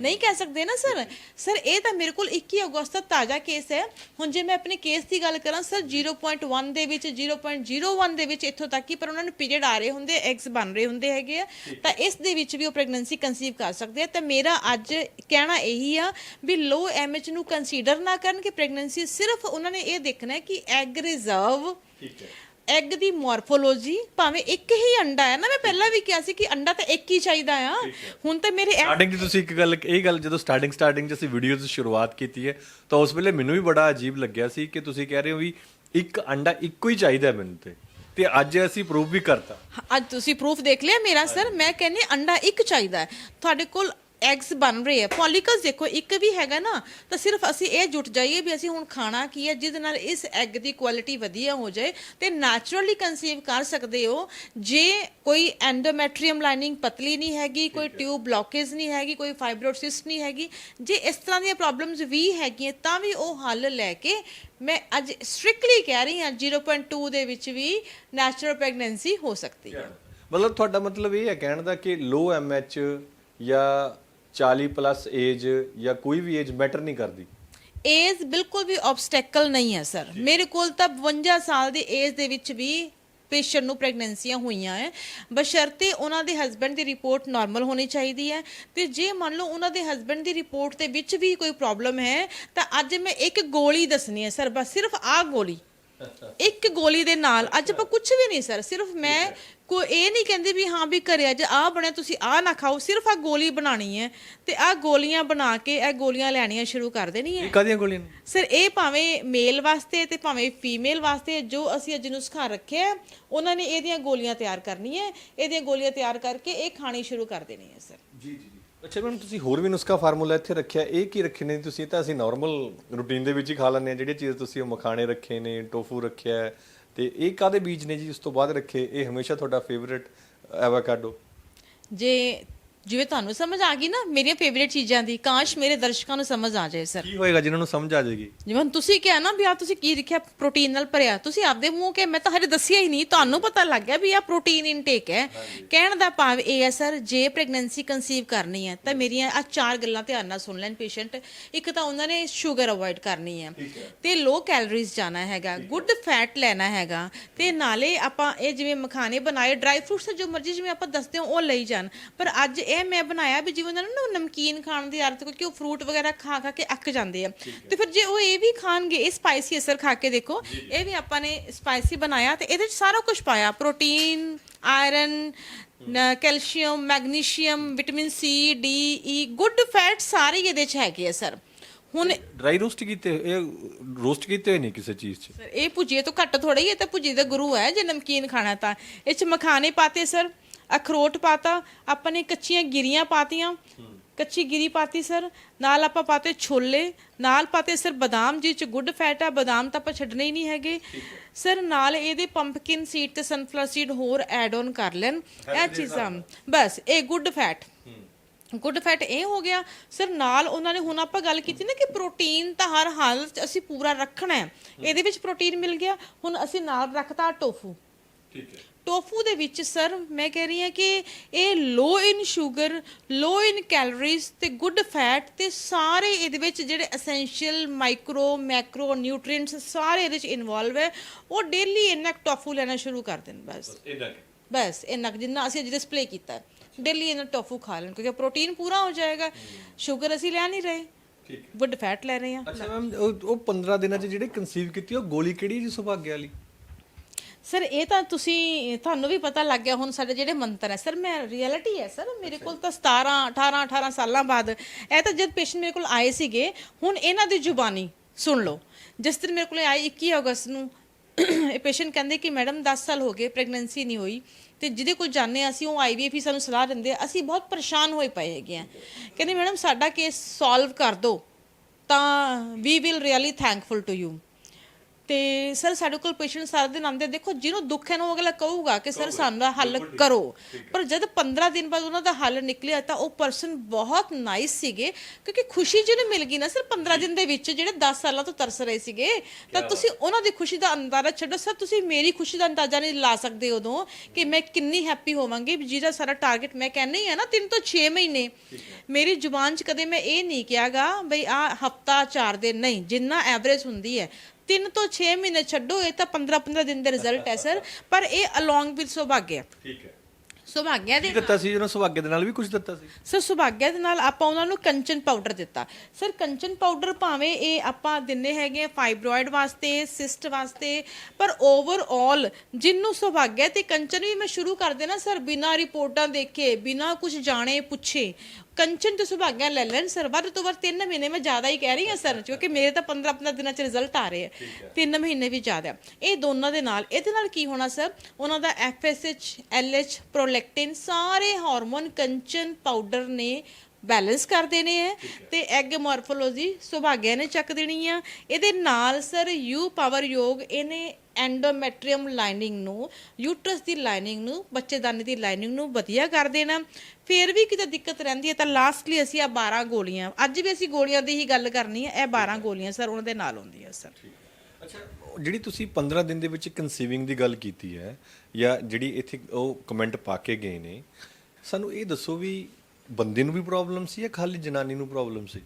ਨਹੀਂ ਕਹਿ ਸਕਦੇ ਨਾ ਸਰ ਸਰ ਇਹ ਤਾਂ ਮੇਰੇ ਕੋਲ 21 ਅਗਸਤ ਦਾ ਤਾਜ਼ਾ ਕੇਸ ਹੈ ਹੁਣ ਜੇ ਮੈਂ ਆਪਣੇ ਕੇਸ ਦੀ ਗੱਲ ਕਰਾਂ ਸਰ 0.1 ਦੇ ਵਿੱਚ 0.01 ਦੇ ਵਿੱਚ ਇੱਥੋਂ ਤੱਕ ਕਿ ਪਰ ਉਹਨਾਂ ਨੂੰ ਪੀਰੀਅਡ ਆ ਰਹੇ ਹੁੰਦੇ ਐਗਸ ਬਣ ਰਹੇ ਹੁੰਦੇ ਹੈਗੇ ਆ ਤਾਂ ਇਸ ਦੇ ਵਿੱਚ ਵੀ ਉਹ ਪ੍ਰੈਗਨੈਂਸੀ ਕਨਸੀਵ ਕਰ ਸਕਦੇ ਆ ਤਾਂ ਮੇਰਾ ਅੱਜ ਕਹਿਣਾ ਇਹੀ ਆ ਵੀ ਲੋ ਐਮਐਚ ਨੂੰ ਕੰਸੀਡਰ ਨਾ ਕਰਨ ਕਿ ਪ੍ਰੈਗਨੈਂਸੀ ਸਿਰਫ ਉਹਨਾਂ ਨੇ ਇਹ ਦੇਖਣਾ ਹੈ ਕਿ ਐਗ ਰਿਜ਼ਰਵ ਠੀਕ ਹੈ ਐਗ ਦੀ ਮਾਰਫੋਲੋਜੀ ਭਾਵੇਂ ਇੱਕ ਹੀ ਅੰਡਾ ਹੈ ਨਾ ਮੈਂ ਪਹਿਲਾਂ ਵੀ ਕਿਹਾ ਸੀ ਕਿ ਅੰਡਾ ਤਾਂ ਇੱਕ ਹੀ ਚਾਹੀਦਾ ਆ। ਹੁਣ ਤਾਂ ਮੇਰੇ ਸਟਾਰਟਿੰਗ 'ਚ ਤੁਸੀਂ ਇੱਕ ਗੱਲ ਇਹ ਗੱਲ ਜਦੋਂ ਸਟਾਰਟਿੰਗ ਸਟਾਰਟਿੰਗ 'ਚ ਅਸੀਂ ਵੀਡੀਓ ਦੀ ਸ਼ੁਰੂਆਤ ਕੀਤੀ ਹੈ ਤਾਂ ਉਸ ਵੇਲੇ ਮੈਨੂੰ ਵੀ ਬੜਾ ਅਜੀਬ ਲੱਗਿਆ ਸੀ ਕਿ ਤੁਸੀਂ ਕਹਿ ਰਹੇ ਹੋ ਵੀ ਇੱਕ ਅੰਡਾ ਇੱਕੋ ਹੀ ਚਾਹੀਦਾ ਹੈ ਮੈਨੂੰ ਤੇ। ਤੇ ਅੱਜ ਅਸੀਂ ਪ੍ਰੂਵ ਵੀ ਕਰਤਾ। ਅੱਜ ਤੁਸੀਂ ਪ੍ਰੂਫ ਦੇਖ ਲਿਆ ਮੇਰਾ ਸਰ ਮੈਂ ਕਹਿੰਨੀ ਅੰਡਾ ਇੱਕ ਚਾਹੀਦਾ ਹੈ। ਤੁਹਾਡੇ ਕੋਲ ਐਗਸ ਬਣ ਰਹੇ ਆ। ਫੋਲੀਕਲਸ ਦੇਖੋ ਇੱਕ ਵੀ ਹੈਗਾ ਨਾ ਤਾਂ ਸਿਰਫ ਅਸੀਂ ਇਹ ਜੁਟ ਜਾਈਏ ਵੀ ਅਸੀਂ ਹੁਣ ਖਾਣਾ ਕੀ ਹੈ ਜਿਹਦੇ ਨਾਲ ਇਸ ਐਗ ਦੀ ਕੁਆਲਿਟੀ ਵਧੀਆ ਹੋ ਜਾਏ ਤੇ ਨੈਚੁਰਲੀ ਕਨਸੀਵ ਕਰ ਸਕਦੇ ਹੋ। ਜੇ ਕੋਈ ਐਂਡੋਮੈਟਰੀਅਮ ਲਾਈਨਿੰਗ ਪਤਲੀ ਨਹੀਂ ਹੈਗੀ ਕੋਈ ਟਿਊਬ ਬਲੌਕੇਜ ਨਹੀਂ ਹੈਗੀ ਕੋਈ ਫਾਈਬਰੋਸਿਸ ਨਹੀਂ ਹੈਗੀ ਜੇ ਇਸ ਤਰ੍ਹਾਂ ਦੀਆਂ ਪ੍ਰੋਬਲਮਸ ਵੀ ਹੈਗੀਆਂ ਤਾਂ ਵੀ ਉਹ ਹੱਲ ਲੈ ਕੇ ਮੈਂ ਅੱਜ ਸਟ੍ਰਿਕਟਲੀ ਕਹਿ ਰਹੀ ਹਾਂ 0.2 ਦੇ ਵਿੱਚ ਵੀ ਨੈਚੁਰਲ ਪ੍ਰੈਗਨੈਂਸੀ ਹੋ ਸਕਦੀ ਹੈ। ਮਤਲਬ ਤੁਹਾਡਾ ਮਤਲਬ ਇਹ ਹੈ ਕਹਿਣ ਦਾ ਕਿ ਲੋ ਐਮਐਚ ਜਾਂ 40 ਪਲੱਸ ਏਜ ਜਾਂ ਕੋਈ ਵੀ ਏਜ ਮੈਟਰ ਨਹੀਂ ਕਰਦੀ। ਏਜ ਬਿਲਕੁਲ ਵੀ ਆਬਸਟੈਕਲ ਨਹੀਂ ਹੈ ਸਰ। ਮੇਰੇ ਕੋਲ ਤਾਂ 52 ਸਾਲ ਦੀ ਏਜ ਦੇ ਵਿੱਚ ਵੀ ਪੇਸ਼ੈਂਟ ਨੂੰ ਪ੍ਰੈਗਨੈਂਸੀਆਂ ਹੋਈਆਂ ਹੈ ਬਸ਼ਰਤੇ ਉਹਨਾਂ ਦੇ ਹਸਬੰਡ ਦੀ ਰਿਪੋਰਟ ਨਾਰਮਲ ਹੋਣੀ ਚਾਹੀਦੀ ਹੈ ਤੇ ਜੇ ਮੰਨ ਲਓ ਉਹਨਾਂ ਦੇ ਹਸਬੰਡ ਦੀ ਰਿਪੋਰਟ ਦੇ ਵਿੱਚ ਵੀ ਕੋਈ ਪ੍ਰੋਬਲਮ ਹੈ ਤਾਂ ਅੱਜ ਮੈਂ ਇੱਕ ਗੋਲੀ ਦੱਸਣੀ ਹੈ ਸਰ। ਬਸ ਸਿਰਫ ਆਹ ਗੋਲੀ। ਇੱਕ ਗੋਲੀ ਦੇ ਨਾਲ ਅੱਜ ਆਪਾਂ ਕੁਝ ਵੀ ਨਹੀਂ ਸਰ ਸਿਰਫ ਮੈਂ ਕੋ ਇਹ ਨਹੀਂ ਕਹਿੰਦੀ ਵੀ ਹਾਂ ਵੀ ਘਰੇ ਅੱਜ ਆਹ ਬਣਿਆ ਤੁਸੀਂ ਆਹ ਨਾ ਖਾਓ ਸਿਰਫ ਆ ਗੋਲੀ ਬਣਾਣੀ ਹੈ ਤੇ ਆਹ ਗੋਲੀਆਂ ਬਣਾ ਕੇ ਇਹ ਗੋਲੀਆਂ ਲੈਣੀਆਂ ਸ਼ੁਰੂ ਕਰ ਦੇਣੀਆਂ ਕਾਦੀਆਂ ਗੋਲੀਆਂ ਨੇ? ਸਰ ਇਹ ਭਾਵੇਂ ਮੇਲ ਵਾਸਤੇ ਤੇ ਭਾਵੇਂ ਫੀਮੇਲ ਵਾਸਤੇ ਜੋ ਅਸੀਂ ਅੱਜ ਨੁਸਖਾ ਰੱਖਿਆ ਹੈ, ਉਹਨਾਂ ਨੇ ਇਹਦੀਆਂ ਗੋਲੀਆਂ ਤਿਆਰ ਕਰਨੀਆਂ ਹੈ। ਇਹਦੀਆਂ ਗੋਲੀਆਂ ਤਿਆਰ ਕਰਕੇ ਇਹ ਖਾਣੀ ਸ਼ੁਰੂ ਕਰ ਦੇਣੀ ਹੈ ਸਰ। ਜੀ ਜੀ। ਅੱਛਾ ਮੈਮ ਤੁਸੀਂ ਹੋਰ ਵੀ ਨੁਸਖਾ ਫਾਰਮੂਲਾ ਇੱਥੇ ਰੱਖਿਆ ਇਹ ਕੀ ਰੱਖੇ ਨੇ ਤੁਸੀਂ? ਇਹ ਤਾਂ ਅਸੀਂ ਨਾਰਮਲ ਰੂਟੀਨ ਦੇ ਵਿੱਚ ਹੀ ਖਾ ਲੈਂਦੇ ਹਾਂ ਜਿਹੜੀ ਚੀਜ਼ ਤੁਸੀਂ ਉਹ ਮਖਾਣੇ ਰੱਖੇ ਨੇ ਟੋਫੂ ਰੱਖਿਆ ਹੈ, ਤੇ ਇਹ ਕਾਦੇ ਬੀਜ ਨੇ ਜੀ? ਉਸ ਤੋਂ ਬਾਅਦ ਰੱਖੇ ਇਹ ਹਮੇਸ਼ਾ ਤੁਹਾਡਾ ਫੇਵਰਿਟ ਐਵਾਕਾਡੋ ਜੇ ਜਿਵੇਂ ਤੁਹਾਨੂੰ ਸਮਝ ਆ ਗਈ ਨਾ ਮੇਰੀਆਂ ਫੇਵਰੇਟ ਚੀਜ਼ਾਂ ਦੀ ਕਾਸ਼ ਮੇਰੇ ਦਰਸ਼ਕਾਂ ਨੂੰ ਸਮਝ ਆ ਜਾਏ ਸਰ ਕੀ ਹੋਏਗਾ ਜਿਨ੍ਹਾਂ ਨੂੰ ਸਮਝ ਆ ਜਾਏਗੀ? ਜਿਵੇਂ ਹੁਣ ਤੁਸੀਂ ਕਿਹਾ ਨਾ ਵੀ ਆ ਤੁਸੀਂ ਕੀ ਲਿਖਿਆ ਪ੍ਰੋਟੀਨ ਨਾਲ ਭਰਿਆ ਤੁਸੀਂ ਆਪਦੇ ਮੂੰਹ ਕੇ ਮੈਂ ਤਾਂ ਹਜੇ ਦੱਸਿਆ ਹੀ ਨਹੀਂ ਤੁਹਾਨੂੰ ਪਤਾ ਲੱਗ ਗਿਆ ਵੀ ਆ ਪ੍ਰੋਟੀਨ ਇਨਟੇਕ ਹੈ। ਕਹਿਣ ਦਾ ਭਾਵ ਇਹ ਹੈ ਸਰ ਜੇ ਪ੍ਰੈਗਨੈਂਸੀ ਕਨਸੀਵ ਕਰਨੀ ਹੈ ਤਾਂ ਮੇਰੀਆਂ ਆ ਚਾਰ ਗੱਲਾਂ ਧਿਆਨ ਨਾਲ ਸੁਣ ਲੈਣ ਪੇਸ਼ੈਂਟ ਇੱਕ ਤਾਂ ਉਹਨਾਂ ਨੇ ਸ਼ੂਗਰ ਅਵੋਇਡ ਕਰਨੀ ਹੈ। ਤੇ ਲੋ ਕੈਲੋਰੀਜ਼ ਜਾਣਾ ਹੈਗਾ ਗੁੱਡ ਫੈਟ ਲੈਣਾ ਹੈਗਾ। ਤੇ ਨਾਲੇ ਆਪਾਂ ਇਹ ਜਿਵੇਂ ਮਖਾਣੇ ਬਣਾਏ ਡਰਾਈ ਫਰੂਟਸ ਜੋ ਮਰਜ਼ੀ ਜਿਵੇਂ ਆਪਾਂ ਦੱਸਦੇ ਹਾਂ ਉਹ ਲਈ ਜਾਣ। ਪਰ ਅੱਜ ਇਹ ਮੈਂ ਬਣਾਇਆ ਵੀ ਜਿਵੇਂ ਉਹਨਾਂ ਨੂੰ ਨਮਕੀਨ ਖਾਣ ਦੀ ਆਦਤ ਕਿਉਂਕਿ ਉਹ ਫਰੂਟ ਵਗੈਰਾ ਖਾ ਖਾ ਕੇ ਅੱਕ ਜਾਂਦੇ ਆ। ਤੇ ਫਿਰ ਜੇ ਉਹ ਇਹ ਵੀ ਖਾਣਗੇ ਇਹ ਸਪਾਈਸੀ ਅਸਰ ਖਾ ਕੇ ਦੇਖੋ ਇਹ ਵੀ ਆਪਾਂ ਨੇ ਸਪਾਈਸੀ ਬਣਾਇਆ ਤੇ ਇਹਦੇ ਵਿੱਚ ਸਾਰਾ ਕੁਝ ਪਾਇਆ। Protein iron calcium magnesium vitamin C D E good fat ਸਾਰੇ ਹੀ ਇਹਦੇ ਚ ਹੈਗੇ ਆ ਸਰ ਹੁਣ ਡਰਾਈ ਰੋਸਟ ਕੀਤੇ ਇਹ ਰੋਸਟ ਕੀਤੇ ਹੋਏ ਨਹੀਂ ਕਿਸੇ ਚੀਜ਼ 'ਚ? ਸਰ ਇਹ ਭੁਜੀਏ ਤੋਂ ਘੱਟ ਥੋੜਾ ਹੀ ਇਹ ਤਾਂ ਭੁਜੀਏ ਦਾ ਗੁਰੂ ਹੈ ਜੇ ਨਮਕੀਨ ਖਾਣਾ ਤਾਂ। ਇਹ ਚ ਮਖਾਣੇ ਪਾਤੇ ਸਰ ਅਖਰੋਟ ਪਾਤਾ ਆਪਾਂ ਨੇ ਕੱਚੀਆਂ ਗਿਰੀਆਂ ਪਾਤੀਆਂ। ਕੱਚੀ ਗਿਰੀ ਪਾਤੀ ਸਰ। ਨਾਲ ਆਪਾਂ ਪਾਤੇ ਛੋਲੇ ਨਾਲ ਪਾਤੇ ਸਰ ਬਦਾਮ ਜਿਹ ਚ ਗੁੱਡ ਫੈਟ ਆ ਬਦਾਮ ਤਾਂ ਆਪਾਂ ਛੱਡਣੇ ਹੀ ਨਹੀਂ ਹੈਗੇ। ਸਰ ਨਾਲ ਇਹਦੇ ਪੰਪਕਿਨ ਸੀਡ ਤੇ ਸਨਫਲਾਵਰ ਸੀਡ ਹੋਰ ਐਡ ਆਨ ਕਰ ਲੈਣ। ਇਹ ਚੀਜ਼ਾਂ ਬਸ ਇਹ ਗੁੱਡ ਫੈਟ। ਗੁੱਡ ਫੈਟ ਇਹ ਹੋ ਗਿਆ। ਸਰ ਨਾਲ ਉਹਨਾਂ ਨੇ ਹੁਣ ਆਪਾਂ ਗੱਲ ਕੀਤੀ ਨਾ ਕਿ ਪ੍ਰੋਟੀਨ ਤਾਂ ਹਰ ਹਾਲਤ 'ਚ ਅਸੀਂ ਪੂਰਾ ਰੱਖਣਾ ਹੈ। ਇਹਦੇ ਵਿੱਚ ਪ੍ਰੋਟੀਨ ਮਿਲ ਗਿਆ। ਹੁਣ ਅਸੀਂ ਨਾਲ ਰੱਖਤਾ ਟੋਫੂ ਠੀਕ ਹੈ। ਟੋਫੂ ਦੇ ਵਿੱਚ ਸਰ ਮੈਂ ਕਹਿ ਰਹੀ ਹਾਂ ਕਿ ਇਹ low in sugar low in calories ਤੇ ਗੁੱਡ ਫੈਟ ਤੇ ਸਾਰੇ ਇਹਦੇ ਵਿੱਚ ਜਿਹੜੇ ਐਸੈਂਸ਼ੀਅਲ ਮਾਈਕਰੋ ਮੈਕਰੋ ਨਿਊਟ੍ਰੀਐਂਟਸ ਸਾਰੇ ਇਹਦੇ ਵਿੱਚ ਇਨਵੋਲਵ ਹੈ। ਉਹ ਡੇਲੀ ਇੰਨਾ ਕੁ ਟੋਫੂ ਲੈਣਾ ਸ਼ੁਰੂ ਕਰ ਦੇਣ ਬਸ। ਬਸ ਇੰਨਾ ਕੁ। ਜਿੰਨਾ ਅਸੀਂ ਅੱਜ ਡਿਸਪਲੇ ਕੀਤਾ। ਡੇਲੀ ਇਹਨਾਂ ਟੋਫੂ ਖਾ ਲੈਣ ਕਿਉਂਕਿ ਪ੍ਰੋਟੀਨ ਪੂਰਾ ਹੋ ਜਾਏਗਾ। ਸ਼ੂਗਰ ਅਸੀਂ ਲੈ ਨਹੀਂ ਰਹੇ। ਠੀਕ ਗੁੱਡ ਫੈਟ ਲੈ ਰਹੇ ਹਾਂ। ਅੱਛਾ ਮੈਮ ਉਹ ਉਹ 15 ਦਿਨਾਂ 'ਚ ਜਿਹੜੇ ਕਨਸੀਵ ਕੀਤੀ ਉਹ ਗੋਲੀ ਕਿਹੜੀ ਜੀ ਸੁਭਾਗਿਆ ਵਾਲੀ? ਸਰ ਇਹ ਤਾਂ ਤੁਸੀਂ ਤੁਹਾਨੂੰ ਵੀ ਪਤਾ ਲੱਗ ਗਿਆ ਹੁਣ ਸਾਡੇ ਜਿਹੜੇ ਮੰਤਰ ਹੈ। ਸਰ ਮੈਂ ਰਿਐਲਿਟੀ ਹੈ ਸਰ। ਮੇਰੇ ਕੋਲ ਤਾਂ 17 18 18 ਸਾਲਾਂ ਬਾਅਦ ਇਹ ਤਾਂ ਜਦ ਪੇਸ਼ੈਂਟ ਮੇਰੇ ਕੋਲ ਆਏ ਸੀਗੇ ਹੁਣ ਇਹਨਾਂ ਦੀ ਜ਼ੁਬਾਨੀ ਸੁਣ ਲਓ। ਜਿਸ ਦਿਨ ਮੇਰੇ ਕੋਲ ਆਏ 21 ਅਗਸਤ ਨੂੰ ਇਹ ਪੇਸ਼ੈਂਟ ਕਹਿੰਦੇ ਕਿ ਮੈਡਮ 10 ਸਾਲ ਹੋ ਗਏ ਪ੍ਰੈਗਨੈਂਸੀ ਨਹੀਂ ਹੋਈ। ਤੇ ਜਿਹਦੇ ਕੋਲ ਹਾਂ ਅਸੀਂ ਉਹ ਆਈਵੀਐਫ ਹੀ ਸਾਨੂੰ ਸਲਾਹ ਦਿੰਦੇ ਅਸੀਂ ਬਹੁਤ ਪਰੇਸ਼ਾਨ ਹੋਏ ਪਏ ਹੈਗੇ ਆ ਕਹਿੰਦੇ ਮੈਡਮ ਸਾਡਾ ਕੇਸ ਸੋਲਵ ਕਰ ਦਿਓ ਤਾਂ we will really thankful to you ਤੇ ਸਰ ਸਾਡੇ ਕੋਲ ਪੇਸ਼ੈਂਟ ਸਾਰਾ ਦਿਨ ਆਉਂਦੇ। ਦੇਖੋ ਜਿਹਨੂੰ ਦੁੱਖ ਹੈ ਨਾ ਉਹ ਅਗਲਾ ਕਹੂਗਾ ਕਿ ਸਰ ਸਾਡਾ ਹੱਲ ਕਰੋ। ਪਰ ਜਦ 15 ਦਿਨ ਬਾਅਦ ਉਹਨਾਂ ਦਾ ਹੱਲ ਨਿਕਲਿਆ ਤਾਂ ਉਹ ਪਰਸਨ ਬਹੁਤ ਨਾਈਸ ਸੀਗੇ ਕਿਉਂਕਿ ਖੁਸ਼ੀ ਜਿਹਨੂੰ ਮਿਲ ਗਈ ਨਾ ਸਰ 15 ਦਿਨ ਦੇ ਵਿੱਚ ਜਿਹੜੇ 10 ਸਾਲਾਂ ਤੋਂ ਤਰਸ ਰਹੇ ਸੀਗੇ ਤਾਂ ਤੁਸੀਂ ਉਹਨਾਂ ਦੀ ਖੁਸ਼ੀ ਦਾ ਅੰਦਾਜ਼ਾ ਛੱਡੋ। ਸਰ ਤੁਸੀਂ ਮੇਰੀ ਖੁਸ਼ੀ ਦਾ ਅੰਦਾਜ਼ਾ ਨਹੀਂ ਲਾ ਸਕਦੇ ਉਦੋਂ ਕਿ ਮੈਂ ਕਿੰਨੀ ਹੈਪੀ ਹੋਵਾਂਗੀ। ਜਿਹਦਾ ਸਾਰਾ ਟਾਰਗੇਟ ਮੈਂ ਕਹਿੰਨੀ ਆ ਨਾ 3 ਤੋਂ 6 ਮਹੀਨੇ। ਮੇਰੀ ਜ਼ੁਬਾਨ 'ਚ ਕਦੇ ਮੈਂ ਇਹ ਨਹੀਂ ਕਿਹਾਗਾ ਬਈ ਆ ਹਫਤਾ 4 ਦਿਨ ਨਹੀਂ ਜਿੰਨਾ ਐਵਰੇਜ ਹੁੰਦੀ ਹੈ 3 ਤੋਂ 6 ਮਹੀਨੇ ਛੱਡੋ ਇਹ ਤਾਂ 15 15 ਦਿਨ ਦੇ ਰਿਜ਼ਲਟ ਹੈ ਸਰ ਪਰ ਇਹ ਅਲੋਂਗ ਵਿਦ ਸੁਭਾਗਿਆ ਠੀਕ ਹੈ। ਸੁਭਾਗਿਆ ਕੀ ਦੇ ਦਿੱਤਾ ਸੀ ਉਹਨਾਂ ਸੁਭਾਗੇ ਦੇ ਨਾਲ ਵੀ ਕੁਝ ਦਿੱਤਾ ਸੀ? ਸਰ ਸੁਭਾਗਿਆ ਦੇ ਨਾਲ ਆਪਾਂ ਉਹਨਾਂ ਨੂੰ ਕੰਚਨ ਪਾਊਡਰ ਦਿੱਤਾ। ਸਰ ਕੰਚਨ ਪਾਊਡਰ ਭਾਵੇਂ ਇਹ ਆਪਾਂ ਦਿੰਨੇ ਹੈਗੇ ਫਾਈਬਰੋਇਡ ਵਾਸਤੇ ਸਿਸਟ ਵਾਸਤੇ ਪਰ ਓਵਰਆਲ ਜਿੰਨੂੰ ਸੁਭਾਗਿਆ ਤੇ ਕੰਚਨ ਵੀ ਮੈਂ ਸ਼ੁਰੂ ਕਰ ਦੇਣਾ ਸਰ ਬਿਨਾ ਰਿਪੋਰਟਾਂ ਦੇਖੇ ਬਿਨਾ ਕੁਝ ਜਾਣੇ ਪੁੱਛੇ ਕੰਚਨ ਤੇ ਸੁਭਾਗਿਆ ਲੈ ਲੈਣ ਸਰ। ਵੱਧ ਤੋਂ ਵੱਧ 3 ਮਹੀਨੇ ਮੈਂ ਜ਼ਿਆਦਾ ਹੀ ਕਹਿ ਰਹੀ ਹਾਂ ਸਰ ਕਿਉਂਕਿ ਮੇਰੇ ਤਾਂ 15 15 ਦਿਨਾਂ ਚ ਰਿਜ਼ਲਟ ਆ ਰਹੇ ਆ। 3 ਮਹੀਨੇ ਵੀ ਜ਼ਿਆਦਾ। ਇਹ ਦੋਨਾਂ ਦੇ ਨਾਲ ਇਹਦੇ ਨਾਲ ਕੀ ਹੋਣਾ ਸਰ? ਉਹਨਾਂ ਦਾ FSH LH ਪ੍ਰੋਲੈਕਟਿਨ ਸਾਰੇ ਹਾਰਮੋਨ ਕੰਚਨ ਪਾਊਡਰ ਨੇ ਬੈਲੈਂਸ ਕਰ ਦੇਣੇ ਹੈ। ਤੇ ਐਗ ਮਾਰਫੋਲੋਜੀ ਸੁਭਾਗਿਆ ਨੇ ਚੱਕ ਦੇਣੀ ਆ। ਇਹਦੇ ਨਾਲ ਸਰ ਯੂ ਪਾਵਰ ਯੋਗ ਇਹਨੇ ਐਂਡੋਮੈਟਰੀਅਮ ਲਾਈਨਿੰਗ ਨੂੰ ਯੂਟਰਸ ਦੀ ਲਾਈਨਿੰਗ ਨੂੰ ਬੱਚੇਦਾਨੀ ਦੀ ਲਾਈਨਿੰਗ ਨੂੰ ਵਧੀਆ ਕਰ ਦੇਣਾ। ਫੇਰ ਵੀ ਕਿਤੇ ਦਿੱਕਤ ਰਹਿੰਦੀ ਹੈ ਤਾਂ ਲਾਸਟਲੀ ਅਸੀਂ ਆ 12 ਗੋਲੀਆਂ ਅੱਜ ਵੀ ਅਸੀਂ ਗੋਲੀਆਂ ਦੀ ਹੀ ਗੱਲ ਕਰਨੀ ਹੈ ਇਹ 12 ਗੋਲੀਆਂ ਸਰ ਉਹਨਾਂ ਦੇ ਨਾਲ ਹੁੰਦੀਆਂ ਸਰ। ਅੱਛਾ ਜਿਹੜੀ ਤੁਸੀਂ 15 ਦਿਨ ਦੇ ਵਿੱਚ ਕਨਸੀਵਿੰਗ ਦੀ ਗੱਲ ਕੀਤੀ ਹੈ ਜਾਂ ਜਿਹੜੀ ਇੱਥੇ ਉਹ ਕਮੈਂਟ ਪਾ ਕੇ ਗਏ ਨੇ ਸਾਨੂੰ ਇਹ ਦੱਸੋ ਵੀ ਬੰਦੇ ਨੂੰ ਵੀ ਪ੍ਰੋਬਲਮ ਸੀ ਜਾਂ ਖਾਲੀ ਜਨਾਨੀ ਨੂੰ ਪ੍ਰੋਬਲਮ ਸੀ?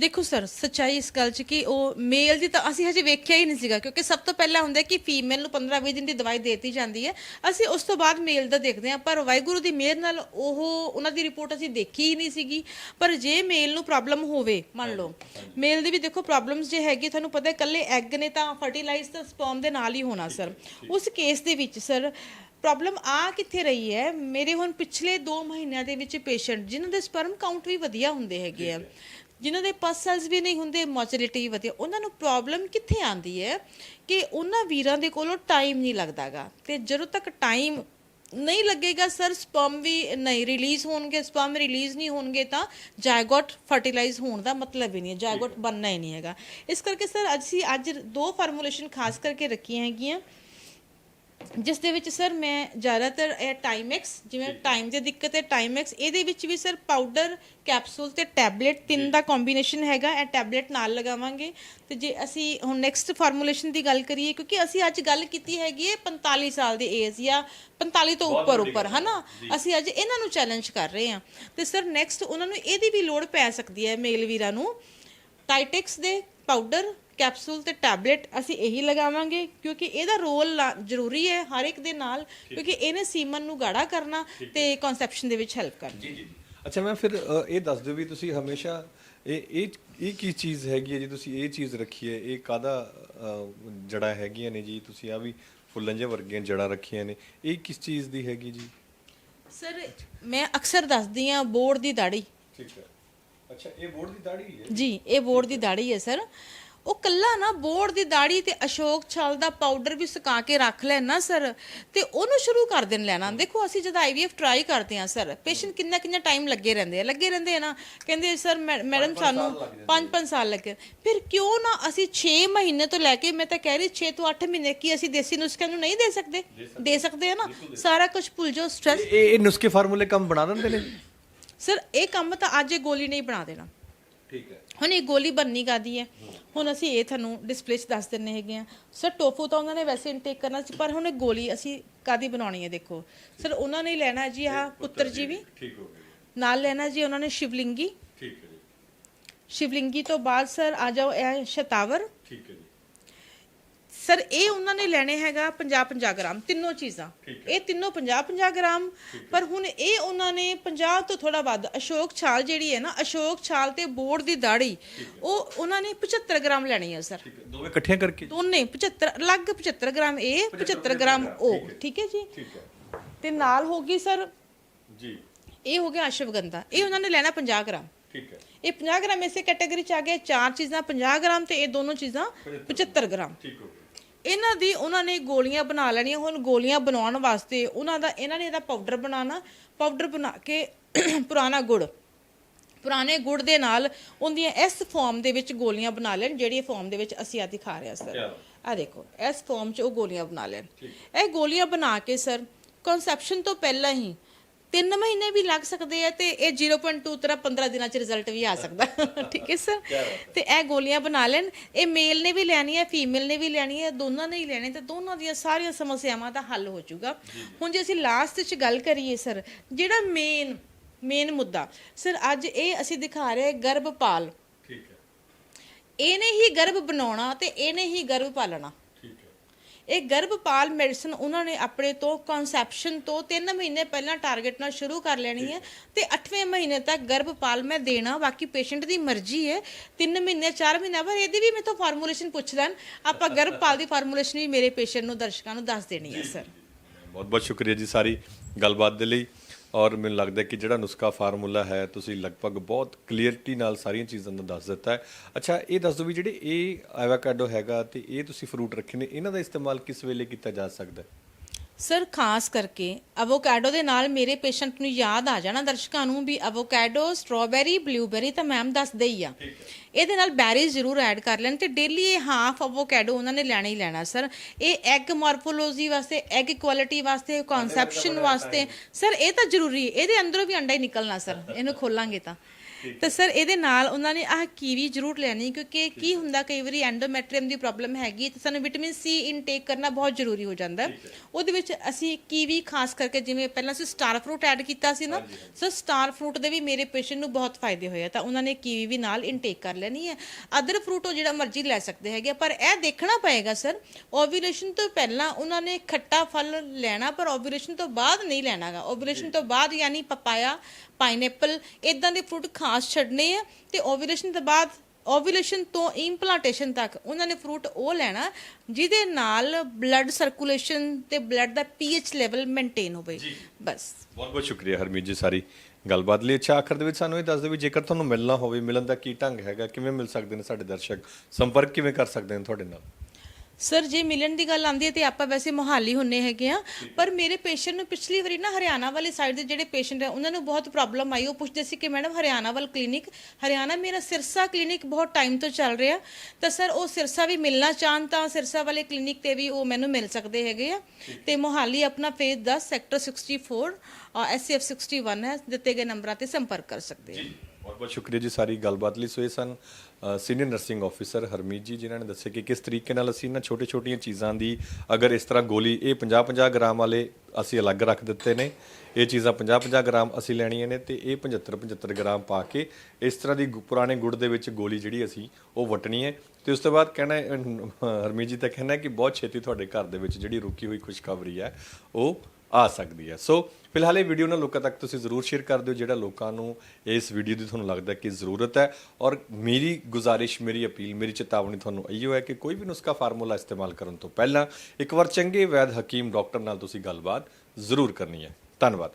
ਦੇਖੋ ਸਰ, ਸੱਚਾਈ ਇਸ ਗੱਲ 'ਚ ਕਿ ਉਹ ਮੇਲ ਦੀ ਤਾਂ ਅਸੀਂ ਹਜੇ ਵੇਖਿਆ ਹੀ ਨਹੀਂ ਸੀਗਾ, ਕਿਉਂਕਿ ਸਭ ਤੋਂ ਪਹਿਲਾਂ ਹੁੰਦਾ ਕਿ ਫੀਮੇਲ ਨੂੰ 15-20 ਦਿਨ ਦੀ ਦਵਾਈ ਦੇਤੀ ਜਾਂਦੀ ਹੈ। ਅਸੀਂ ਉਸ ਤੋਂ ਬਾਅਦ ਮੇਲ ਦਾ ਦੇਖਦੇ ਹਾਂ, ਪਰ ਵਾਹਿਗੁਰੂ ਦੀ ਮਿਹਰ ਨਾਲ ਉਹ ਉਹਨਾਂ ਦੀ ਰਿਪੋਰਟ ਅਸੀਂ ਦੇਖੀ ਹੀ ਨਹੀਂ ਸੀਗੀ। ਪਰ ਜੇ ਮੇਲ ਨੂੰ ਪ੍ਰੋਬਲਮ ਹੋਵੇ, ਮੰਨ ਲਓ ਮੇਲ ਦੀ ਵੀ ਦੇਖੋ ਪ੍ਰੋਬਲਮਸ ਜੇ ਹੈਗੀ, ਤੁਹਾਨੂੰ ਪਤਾ ਇਕੱਲੇ ਐਗ ਨੇ ਤਾਂ ਫਰਟੀਲਾਈਜ਼ ਤਾਂ ਸਪਰਮ ਦੇ ਨਾਲ ਹੀ ਹੋਣਾ ਸਰ ਉਸ ਕੇਸ ਦੇ ਵਿੱਚ ਸਰ ਪ੍ਰੋਬਲਮ ਆ ਕਿੱਥੇ ਰਹੀ ਹੈ? ਮੇਰੇ ਹੁਣ ਪਿਛਲੇ 2 ਮਹੀਨਿਆਂ ਦੇ ਵਿੱਚ ਪੇਸ਼ੈਂਟ ਜਿਨ੍ਹਾਂ ਦੇ ਸਪਰਮ ਕਾਊਂਟ ਵੀ ਵਧੀਆ ਹੁੰਦੇ ਹੈਗੇ ਆ ਜਿਨ੍ਹਾਂ ਦੇ ਪਸ ਸੈਲਸ ਵੀ ਨਹੀਂ ਹੁੰਦੇ ਮੋਚਿਲਿਟੀ ਵਧੀਆ ਉਹਨਾਂ ਨੂੰ ਪ੍ਰੋਬਲਮ ਕਿੱਥੇ ਆਂਦੀ ਹੈ ਕਿ ਉਹਨਾਂ ਵੀਰਾਂ ਦੇ ਕੋਲੋਂ ਟਾਈਮ ਨਹੀਂ ਲੱਗਦਾਗਾ? ਤੇ ਜਦੋਂ ਤੱਕ ਟਾਈਮ ਨਹੀਂ ਲੱਗੇਗਾ ਸਰ ਸਪਰਮ ਵੀ ਨਹੀਂ ਰਿਲੀਜ਼ ਹੋਣਗੇ ਸਪਰਮ ਰਿਲੀਜ਼ ਨਹੀਂ ਹੋਣਗੇ ਤਾਂ ਜਾਇਗੋਟ ਫਰਟੀਲਾਈਜ਼ ਹੋਣ ਦਾ ਮਤਲਬ ਹੀ ਨਹੀਂ ਹੈ ਜਾਇਗੋਟ ਬਣਨਾ ਹੀ ਨਹੀਂ ਹੈਗਾ। ਇਸ ਕਰਕੇ ਸਰ ਅਸੀਂ ਅੱਜ ਦੋ ਫਾਰਮੂਲੇਸ਼ਨ ਖਾਸ ਕਰਕੇ ਰੱਖੀਆਂ ਹੈਗੀਆਂ। ਜਿਸ ਦੇ ਵਿੱਚ ਸਰ ਮੈਂ ਜ਼ਿਆਦਾਤਰ ਇਹ ਟਾਈਮੈਕਸ ਜਿਵੇਂ ਟਾਈਮ ਦੀ ਦਿੱਕਤ ਹੈ ਟਾਈਮੈਕਸ ਇਹਦੇ ਵਿੱਚ ਵੀ ਸਰ ਪਾਊਡਰ ਕੈਪਸੂਲ ਤੇ ਟੈਬਲੇਟ ਤਿੰਨ ਦਾ ਕੰਬੀਨੇਸ਼ਨ ਹੈਗਾ ਇਹ ਟੈਬਲੇਟ ਨਾਲ ਲਗਾਵਾਂਗੇ। ਤੇ ਜੇ ਅਸੀਂ ਹੁਣ ਨੈਕਸਟ ਫਾਰਮੂਲੇਸ਼ਨ ਦੀ ਗੱਲ ਕਰੀਏ ਕਿਉਂਕਿ ਅਸੀਂ ਅੱਜ ਗੱਲ ਕੀਤੀ ਹੈਗੀ ਹੈ 45 ਸਾਲ ਦੀ ਏਜ ਜਾਂ 45 ਤੋਂ ਉੱਪਰ ਉੱਪਰ ਹਨਾ? ਅਸੀਂ ਅੱਜ ਇਹਨਾਂ ਨੂੰ ਚੈਲੰਜ ਕਰ ਰਹੇ ਹਾਂ। ਤੇ ਸਰ ਨੈਕਸਟ ਉਹਨਾਂ ਨੂੰ ਇਹਦੀ ਵੀ ਲੋੜ ਪੈ ਸਕਦੀ ਹੈ ਮੇਲ ਵੀਰਾਂ ਨੂੰ। ਟਾਈਟੈਕਸ ਦੇ ਪਾਊਡਰ ਕੈਪਸੂਲ ਤੇ ਟੈਬਲੇਟ ਅਸੀਂ ਇਹੀ ਲਗਾਵਾਂਗੇ ਕਿਉਂਕਿ ਇਹਦਾ ਰੋਲ ਜ਼ਰੂਰੀ ਹੈ ਹਰ ਇੱਕ ਦੇ ਨਾਲ ਕਿਉਂਕਿ ਇਹਨੇ ਸੀਮਨ ਨੂੰ ਗਾੜਾ ਕਰਨਾ ਤੇ ਕਨਸੈਪਸ਼ਨ ਦੇ ਵਿੱਚ ਹੈਲਪ ਕਰਨਾ। ਜੀ ਜੀ। ਅੱਛਾ ਮੈਂ ਫਿਰ ਇਹ ਦੱਸ ਦਿਓ ਵੀ ਤੁਸੀਂ ਹਮੇਸ਼ਾ ਇਹ ਇਹ ਇਹ ਕੀ ਚੀਜ਼ ਹੈਗੀ ਹੈ ਜੀ? ਤੁਸੀਂ ਇਹ ਚੀਜ਼ ਰੱਖੀ ਹੈ ਇਹ ਕਾਦਾ ਜੜਾ ਹੈਗੀਆਂ ਨੇ ਜੀ? ਤੁਸੀਂ ਆ ਵੀ ਫੁੱਲਾਂ ਜਿਹੇ ਵਰਗੀਆਂ ਜੜਾਂ ਰੱਖੀਆਂ ਨੇ। ਇਹ ਕਿਸ ਚੀਜ਼ ਦੀ ਹੈਗੀ ਜੀ? ਸਰ ਮੈਂ ਅਕਸਰ ਦੱਸਦੀ ਆ ਬੋਰਡ ਦੀ ਦਾੜੀ ਠੀਕ ਹੈ। ਅੱਛਾ ਇਹ ਬੋਰਡ ਦੀ ਦਾੜੀ ਹੈ? ਜੀ ਇਹ ਬੋਰਡ ਦੀ ਦਾੜੀ ਹੈ ਸਰ। ਉਹ ਕੱਲਾ ਨਾ ਬੋਰਡ ਦੀ ਦਾੜੀ ਤੇ ਅਸ਼ੋਕ ਛਾਲ ਦਾ ਪਾਊਡਰ ਵੀ ਸੁਕਾ ਕੇ ਰੱਖ ਲੈਣਾ ਸਰ ਤੇ ਉਹਨੂੰ ਸ਼ੁਰੂ ਕਰ ਦੇਣ ਲੈਣਾ। ਦੇਖੋ ਅਸੀਂ ਜਦ ਆਈਵੀਐਫ ਟਰਾਈ ਕਰਦੇ ਆ ਸਰ ਪੇਸ਼ੈਂਟ ਕਿੰਨਾ ਕਿੰਨਾ ਟਾਈਮ ਲੱਗੇ ਰਹਿੰਦੇ ਆ। ਲੱਗੇ ਰਹਿੰਦੇ ਆ ਨਾ ਕਹਿੰਦੇ ਸਰ ਮੈਡਮ ਸਾਨੂੰ 5-5 ਸਾਲ ਲੱਗੇ। ਫਿਰ ਕਿਉਂ ਨਾ ਅਸੀਂ 6 ਮਹੀਨੇ ਤੋਂ ਲੈ ਕੇ ਮੈਂ ਤਾਂ ਕਹਿ ਰਹੀ 6 ਤੋਂ 8 ਮਹੀਨੇ ਕੀ ਅਸੀਂ ਦੇਸੀ ਨੁਸਖਿਆਂ ਨੂੰ ਨਹੀਂ ਦੇ ਸਕਦੇ? ਦੇ ਸਕਦੇ। ਆ ਨਾ? ਸਾਰਾ ਕੁਝ ਭੁੱਲ ਜਾਓ ਸਟ੍ਰੈਸ ਇਹ ਇਹ ਨੁਸਖੇ ਫਾਰਮੂਲੇ ਕੰਮ ਬਣਾ ਦਿੰਦੇ ਨੇ। ਸਰ ਇਹ ਕੰਮ ਤਾਂ ਅੱਜ ਇਹ ਗੋਲੀ ਨਹੀਂ ਬਣਾ ਦੇਣਾ। ਠੀਕ ਹੈ। ਹੁਣ ਇਹ ਗੋਲੀ ਬੰਨੀ ਕਾਦੀ ਹੈ? ਹੁਣ ਅਸੀਂ ਇਹ ਤੁਹਾਨੂੰ ਡਿਸਪਲੇ 'ਚ ਦੱਸ ਦਿੰਨੇ ਹੈਗੇ ਆ ਸਰ ਟੋਫੂ ਤਾਂ ਉਹਨਾਂ ਨੇ ਵੈਸੇ ਇਨਟੇਕ ਕਰਨਾ ਸੀ ਪਰ ਹੁਣ ਇਹ ਗੋਲੀ ਅਸੀਂ ਕਾਦੀ ਬਣਾਉਣੀ ਹੈ ਦੇਖੋ। ਸਰ ਉਹਨਾਂ ਨੇ ਲੈਣਾ ਜੀ ਆਹ ਪੁੱਤਰ ਜੀ ਵੀ। ਠੀਕ ਹੋ ਗਿਆ ਨਾਲ ਲੈਣਾ ਜੀ ਉਹਨਾਂ ਨੇ ਸ਼ਿਵਲਿੰਗੀ। ਠੀਕ ਹੈ ਜੀ। ਸ਼ਿਵਲਿੰਗੀ ਤੋਂ ਬਾਅਦ ਸਰ ਆ ਜਾਓ ਇਹ ਸ਼ਤਾਵਰ। ਠੀਕ ਹੈ ਜੀ। ਸਰ ਇਹ ਉਹਨਾਂ ਨੇ ਲੈਣੇ ਹੈਗਾ 50 50 ਗ੍ਰਾਮ ਤਿੰਨੋਂ ਚੀਜ਼ਾਂ। ਇਹ ਤਿੰਨੋਂ 50 50 ਗ੍ਰਾਮ ਪਰ ਹੁਣ ਇਹ ਉਹਨਾਂ ਨੇ 50 ਤੋਂ ਥੋੜਾ ਵੱਧ ਅਸ਼ੋਕ ਛਾਲ ਜਿਹੜੀ ਹੈ ਨਾ ਅਸ਼ੋਕ ਛਾਲ ਤੇ ਬੋਰਡ ਦੀ ਦਾੜੀ ਉਹ ਉਹਨਾਂ ਨੇ 75 ਗ੍ਰਾਮ ਲੈਣੀ ਹੈ ਸਰ। ਠੀਕ ਹੈ। ਦੋਵੇਂ ਇਕੱਠੀਆਂ ਕਰਕੇ? ਦੋਨੇ 75 ਅਲੱਗ 75 ਗ੍ਰਾਮ ਇਹ 75 ਗ੍ਰਾਮ ਉਹ ਠੀਕ ਹੈ। ਜੀ? ਤੇ ਨਾਲ ਹੋ ਗਈ ਸਰ? ਜੀ। ਇਹ ਹੋ ਗਿਆ ਅਸ਼ਵਗੰਧਾ। ਇਹ ਉਹਨਾਂ ਨੇ ਲੈਣਾ 50 ਗ੍ਰਾਮ। ਠੀਕ ਹੈ। ਇਹ 50 ਗ੍ਰਾਮ ਇਸੇ ਕੈਟਾਗਰੀ ਚ ਆ ਗਏ ਚਾਰ ਚੀਜ਼ਾਂ 50 ਗ੍ਰਾਮ ਤੇ ਇਹ ਦੋਨੋਂ ਚੀਜ਼ਾਂ 75 ਗ੍ਰਾਮ। ਠੀਕ ਹੋ ਗਿਆ। ਇਹਨਾਂ ਦੀ ਉਹਨਾਂ ਨੇ ਗੋਲੀਆਂ ਬਣਾ ਲੈਣੀਆਂ ਹੁਣ ਗੋਲੀਆਂ ਬਣਾਉਣ ਵਾਸਤੇ ਉਹਨਾਂ ਦਾ ਇਹਨਾਂ ਨੇ ਇਹਦਾ ਪਾਊਡਰ ਬਣਾਉਣਾ ਪਾਊਡਰ ਬਣਾ ਕੇ <clears throat> ਪੁਰਾਣਾ ਗੁੜ ਪੁਰਾਣੇ ਗੁੜ ਦੇ ਨਾਲ ਉਹਦੀਆਂ ਇਸ ਫਾਰਮ ਦੇ ਵਿੱਚ ਗੋਲੀਆਂ ਬਣਾ ਲੈਣ ਜਿਹੜੀ ਫਾਰਮ ਦੇ ਵਿੱਚ ਅਸੀਂ ਆ ਦਿਖਾ ਰਹੇ ਸਰ ਆ ਦੇਖੋ ਇਸ ਫਾਰਮ 'ਚ ਉਹ ਗੋਲੀਆਂ ਬਣਾ ਲੈਣ। ਇਹ ਗੋਲੀਆਂ ਬਣਾ ਕੇ ਸਰ ਕਨਸੈਪਸ਼ਨ ਤੋਂ ਪਹਿਲਾਂ ਹੀ 3 ਮਹੀਨੇ ਵੀ ਲੱਗ ਸਕਦੇ ਆ ਤੇ ਇਹ 0.2 ਤਰ੍ਹਾਂ 15 ਦਿਨਾਂ 'ਚ ਰਿਜ਼ਲਟ ਵੀ ਆ ਸਕਦਾ। ਠੀਕ ਹੈ ਸਰ ਤੇ ਇਹ ਗੋਲੀਆਂ ਬਣਾ ਲੈਣ। ਇਹ ਮੇਲ ਨੇ ਵੀ ਲੈਣੀ ਹੈ ਫੀਮੇਲ ਨੇ ਵੀ ਲੈਣੀ ਹੈ ਦੋਨਾਂ ਨੇ ਹੀ ਲੈਣੀ ਤੇ ਦੋਨਾਂ ਦੀਆਂ ਸਾਰੀਆਂ ਸਮੱਸਿਆਵਾਂ ਦਾ ਹੱਲ ਹੋ ਜਾਊਗਾ। ਹੁਣ ਜੇ ਅਸੀਂ ਲਾਸਟ 'ਚ ਗੱਲ ਕਰੀਏ ਸਰ ਜਿਹੜਾ ਮੇਨ ਮੇਨ ਮੁੱਦਾ ਸਰ ਅੱਜ ਇਹ ਅਸੀਂ ਦਿਖਾ ਰਹੇ ਗਰਭਪਾਲ। ਠੀਕ ਹੈ। ਇਹਨੇ ਹੀ ਗਰਭ ਬਣਾਉਣਾ ਤੇ ਇਹਨੇ ਹੀ ਗਰਭ ਪਾਲਣਾ। ਇਹ ਗਰਭਪਾਲ ਮੈਡੀਸਨ ਉਹਨਾਂ ਨੇ ਆਪਣੇ ਤੋਂ ਕਨਸੈਪਸ਼ਨ ਤੋਂ 3 ਮਹੀਨੇ ਪਹਿਲਾਂ ਟਾਰਗੇਟ ਨਾਲ ਸ਼ੁਰੂ ਕਰ ਲੈਣੀ ਹੈ ਤੇ 8ਵੇਂ ਮਹੀਨੇ ਤੱਕ ਗਰਭਪਾਲ ਮੈਂ ਦੇਣਾ ਬਾਕੀ ਪੇਸ਼ੈਂਟ ਦੀ ਮਰਜ਼ੀ ਹੈ। 3 ਮਹੀਨੇ 4 ਮਹੀਨੇ ਪਰ ਇਹਦੀ ਵੀ ਮੇਥੋਂ ਫਾਰਮੂਲੇਸ਼ਨ ਪੁੱਛ ਲੈਣ ਆਪਾਂ ਗਰਭਪਾਲ ਦੀ ਫਾਰਮੂਲੇਸ਼ਨ ਵੀ ਮੇਰੇ ਪੇਸ਼ੈਂਟ ਨੂੰ ਦਰਸ਼ਕਾਂ ਨੂੰ ਦੱਸ ਦੇਣੀ ਹੈ ਸਰ ਬਹੁਤ ਬਹੁਤ ਸ਼ੁਕਰੀਆ ਜੀ ਸਾਰੀ ਗੱਲਬਾਤ ਦੇ ਲਈ। ਔਰ ਮੈਨੂੰ ਲੱਗਦਾ ਕਿ ਜਿਹੜਾ ਨੁਸਖਾ ਫਾਰਮੂਲਾ ਹੈ, ਤੁਸੀਂ ਲਗਭਗ ਬਹੁਤ ਕਲੀਅਰਟੀ ਨਾਲ ਸਾਰੀਆਂ ਚੀਜ਼ਾਂ ਦਾ ਦੱਸ ਦਿੱਤਾ ਹੈ। ਅੱਛਾ, ਇਹ ਦੱਸ ਦਿਓ ਵੀ ਜਿਹੜੇ ਇਹ ਐਵਾਕਾਡੋ ਹੈਗਾ ਤੇ ਇਹ ਤੁਸੀਂ ਫਰੂਟ ਰੱਖੇ ਨੇ, ਇਹਨਾਂ ਦਾ ਇਸਤੇਮਾਲ ਕਿਸ ਵੇਲੇ ਕੀਤਾ ਜਾ ਸਕਦਾ ਹੈ? ਸਰ ਖਾਸ ਕਰਕੇ ਅਵੋਕਾਡੋ ਦੇ ਨਾਲ ਮੇਰੇ ਪੇਸ਼ੈਂਟ ਨੂੰ ਯਾਦ ਆ ਜਾਣਾ। ਦਰਸ਼ਕਾਂ ਨੂੰ ਵੀ ਅਵੋਕਾਡੋ ਸਟ੍ਰਾਬੇਰੀ ਬਲੂਬੇਰੀ ਤਾਂ ਮੈਮ ਦੱਸਦੇ ਹੀ ਆ। ਇਹਦੇ ਨਾਲ ਬੈਰੀਜ਼ ਜ਼ਰੂਰ ਐਡ ਕਰ ਲੈਣ ਤੇ ਡੇਲੀ ਇਹ ਹਾਫ ਅਵੋਕਾਡੋ ਉਹਨਾਂ ਨੇ ਲੈਣਾ ਹੀ ਲੈਣਾ ਸਰ। ਇਹ ਐਗ ਮਾਰਫੋਲੋਜੀ ਵਾਸਤੇ ਐਗ ਕੁਆਲਿਟੀ ਵਾਸਤੇ ਕਨਸੈਪਸ਼ਨ ਵਾਸਤੇ। ਸਰ ਇਹ ਤਾਂ ਜ਼ਰੂਰੀ ਹੈ। ਇਹਦੇ ਅੰਦਰੋਂ ਵੀ ਅੰਡਾ ਹੀ ਨਿਕਲਣਾ ਸਰ। ਇਹਨੂੰ ਖੋਲਾਂਗੇ ਤਾਂ। ਤਾਂ ਸਰ ਇਹਦੇ ਨਾਲ ਉਹਨਾਂ ਨੇ ਆਹ ਕੀਵੀ ਜ਼ਰੂਰ ਲੈਣੀ ਕਿਉਂਕਿ ਕੀ ਹੁੰਦਾ ਕਈ ਵਾਰੀ ਐਂਡੋਮੈਟਰੀਅਮ ਦੀ ਪ੍ਰੋਬਲਮ ਹੈਗੀ ਤੇ ਸਾਨੂੰ ਵਿਟਾਮਿਨ ਸੀ ਇਨਟੇਕ ਕਰਨਾ ਬਹੁਤ ਜ਼ਰੂਰੀ ਹੋ ਜਾਂਦਾ ਹੈ। ਉਹਦੇ ਵਿੱਚ ਅਸੀਂ ਕੀਵੀ ਖਾਸ ਕਰਕੇ ਜਿਵੇਂ ਪਹਿਲਾਂ ਅਸੀਂ ਸਟਾਰ ਫਰੂਟ ਐਡ ਕੀਤਾ ਸੀ ਨਾ ਸੋ ਸਟਾਰ ਫਰੂਟ ਦੇ ਵੀ ਮੇਰੇ ਪੇਸ਼ੈਂਟ ਨੂੰ ਬਹੁਤ ਫਾਇਦੇ ਹੋਏ ਆ ਤਾਂ ਉਹਨਾਂ ਨੇ ਕੀਵੀ ਵੀ ਨਾਲ ਇਨਟੇਕ ਕਰ ਲੈਣੀ ਹੈ। ਅਦਰ ਫਰੂਟ ਉਹ ਜਿਹੜਾ ਮਰਜ਼ੀ ਲੈ ਸਕਦੇ ਹੈਗੇ ਆ, ਪਰ ਇਹ ਦੇਖਣਾ ਪਏਗਾ ਸਰ ਓਵੂਲੇਸ਼ਨ ਤੋਂ ਪਹਿਲਾਂ ਉਹਨਾਂ ਨੇ ਖੱਟਾ ਫਲ ਲੈਣਾ ਪਰ ਓਵੂਲੇਸ਼ਨ ਤੋਂ ਬਾਅਦ ਨਹੀਂ ਲੈਣਾਗਾ। ਓਵੂਲੇਸ਼ਨ ਤੋਂ ਬਾਅਦ ਯਾਨੀ ਪਪਾਇਆ ਪਾਈਨਐਪਲ ਇਦਾਂ ਦੇ ਫਰੂਟ ਖਾਸ ਛੱਡਨੇ ਆ ਤੇ ਓਵੂਲੇਸ਼ਨ ਤੋਂ ਬਾਅਦ ਓਵੂਲੇਸ਼ਨ ਤੋਂ ਇੰਪਲਾਂਟੇਸ਼ਨ ਤੱਕ ਉਹਨਾਂ ਨੇ ਫਰੂਟ ਉਹ ਲੈਣਾ ਜਿਹਦੇ ਨਾਲ ਬਲੱਡ ਸਰਕੂਲੇਸ਼ਨ ਤੇ ਬਲੱਡ ਦਾ ਪੀਐਚ ਲੈਵਲ ਮੇਨਟੇਨ ਹੋਵੇ। ਬਸ। ਬਹੁਤ ਬਹੁਤ ਸ਼ੁਕਰੀਆ ਹਰਮੀਤ ਜੀ ਸਾਰੀ ਗੱਲਬਾਤ ਲਈ। ਅੱਛਾ ਆਖਰ ਦੇ ਵਿੱਚ ਸਾਨੂੰ ਇਹ ਦੱਸ ਦਿਓ ਵੀ ਜੇਕਰ ਤੁਹਾਨੂੰ ਮਿਲਣਾ ਹੋਵੇ ਮਿਲਣ ਦਾ ਕੀ ਢੰਗ ਹੈਗਾ ਕਿਵੇਂ ਮਿਲ ਸਕਦੇ ਨੇ ਸਾਡੇ ਦਰਸ਼ਕ? ਸੰਪਰਕ ਕਿਵੇਂ ਕਰ ਸਕਦੇ ਨੇ ਤੁਹਾਡੇ ਨਾਲ? ਸਰ ਜੇ ਮਿਲਣ ਦੀ ਗੱਲ ਆਉਂਦੀ ਹੈ ਤੇ ਆਪਾਂ ਵੈਸੇ ਮੋਹਾਲੀ ਹੁੰਨੇ ਹੈਗੇ ਆ ਪਰ ਮੇਰੇ ਪੇਸ਼ੈਂਟ ਨੂੰ ਪਿਛਲੀ ਵਾਰੀ ਨਾ ਹਰਿਆਣਾ ਵਾਲੀ ਸਾਈਡ ਦੇ ਜਿਹੜੇ ਪੇਸ਼ੈਂਟ ਹੈ ਉਹਨਾਂ ਨੂੰ ਬਹੁਤ ਪ੍ਰੋਬਲਮ ਆਈ। ਉਹ ਪੁੱਛਦੇ ਸੀ ਕਿ ਮੈਡਮ ਹਰਿਆਣਾ ਵੱਲ ਕਲੀਨਿਕ ਹਰਿਆਣਾ ਮੇਰਾ ਸਿਰਸਾ ਕਲੀਨਿਕ ਬਹੁਤ ਟਾਈਮ ਤੋਂ ਚੱਲ ਰਿਹਾ। ਤਾਂ ਸਰ ਉਹ ਸਿਰਸਾ ਵੀ ਮਿਲਣਾ ਚਾਹਣ ਤਾਂ ਸਿਰਸਾ ਵਾਲੇ ਕਲੀਨਿਕ ਤੇ ਵੀ ਉਹ ਮੈਨੂੰ ਮਿਲ ਸਕਦੇ ਹੈਗੇ ਆ। ਤੇ ਮੋਹਾਲੀ ਆਪਣਾ ਫੇਜ਼ 10 ਸੈਕਟਰ 64 ਐਸਸੀਐਫ 61 ਹੈ ਦਿੱਤੇ ਗਏ ਨੰਬਰਾਂ ਤੇ ਸੰਪਰਕ ਕਰ ਸਕਦੇ ਆ ਬਹੁਤ ਬਹੁਤ ਸ਼ੁਕਰੀਆ ਜੀ ਸਾਰੀ ਗੱਲਬਾਤ ਲਈ। ਸੋ ਇਹ ਸਨ senior nursing officer Harmeet ji, ਜਿਨ੍ਹਾਂ ਨੇ ਦੱਸਿਆ ਕਿ ਕਿਸ ਤਰੀਕੇ ਨਾਲ ਅਸੀਂ ਇਹਨਾਂ ਛੋਟੇ-ਛੋਟੀਆਂ ਚੀਜ਼ਾਂ ਦੀ, ਅਗਰ ਇਸ ਤਰ੍ਹਾਂ ਗੋਲੀ, ਇਹ 50-50 ਗ੍ਰਾਮ ਵਾਲੇ ਅਸੀਂ ਅਲੱਗ ਰੱਖ ਦਿੱਤੇ ਨੇ। ਇਹ ਚੀਜ਼ਾਂ 50-50 ਗ੍ਰਾਮ ਅਸੀਂ ਲੈਣੀਆਂ ਨੇ ਤੇ ਇਹ 75-75 ਗ੍ਰਾਮ ਪਾ ਕੇ ਇਸ ਤਰ੍ਹਾਂ ਦੀ ਗੁ- ਪੁਰਾਣੇ ਗੁੜ ਦੇ ਵਿੱਚ ਗੋਲੀ ਜਿਹੜੀ ਅਸੀਂ ਉਹ ਵਟਣੀ ਹੈ। ਤੇ ਉਸ ਤੋਂ ਬਾਅਦ ਕਹਿਣਾ ਹਰਮੀਤ ਜੀ ਤਾਂ ਕਹਿਣਾ ਕਿ ਬਹੁਤ ਛੇਤੀ ਤੁਹਾਡੇ ਘਰ ਦੇ ਵਿੱਚ ਜਿਹੜੀ ਰੁਕੀ ਹੋਈ ਖੁਸ਼ਖਬਰੀ ਹੈ, ਉਹ ਆ ਸਕਦੀ ਹੈ। ਸੋ ਫਿਲਹਾਲ ਇਹ ਵੀਡੀਓ ਨਾ ਲੋਕਾਂ ਤੱਕ ਤੁਸੀਂ ਜ਼ਰੂਰ ਸ਼ੇਅਰ ਕਰ ਦਿਓ, ਜਿਹੜਾ ਲੋਕਾਂ ਨੂੰ ਇਸ ਵੀਡੀਓ ਦੀ ਤੁਹਾਨੂੰ ਲੱਗਦਾ ਕਿ ਜ਼ਰੂਰਤ ਹੈ। ਔਰ ਮੇਰੀ ਗੁਜ਼ਾਰਿਸ਼, ਮੇਰੀ ਅਪੀਲ, ਮੇਰੀ ਚੇਤਾਵਨੀ ਤੁਹਾਨੂੰ ਇਹੋ ਹੈ ਕਿ ਕੋਈ ਵੀ ਨੁਸਖਾ ਫਾਰਮੂਲਾ ਇਸਤੇਮਾਲ ਕਰਨ ਤੋਂ ਪਹਿਲਾਂ ਇੱਕ ਵਾਰ ਚੰਗੇ ਵੈਦ ਹਕੀਮ ਡਾਕਟਰ ਨਾਲ ਤੁਸੀਂ ਗੱਲਬਾਤ ਜ਼ਰੂਰ ਕਰਨੀ ਹੈ। ਧੰਨਵਾਦ।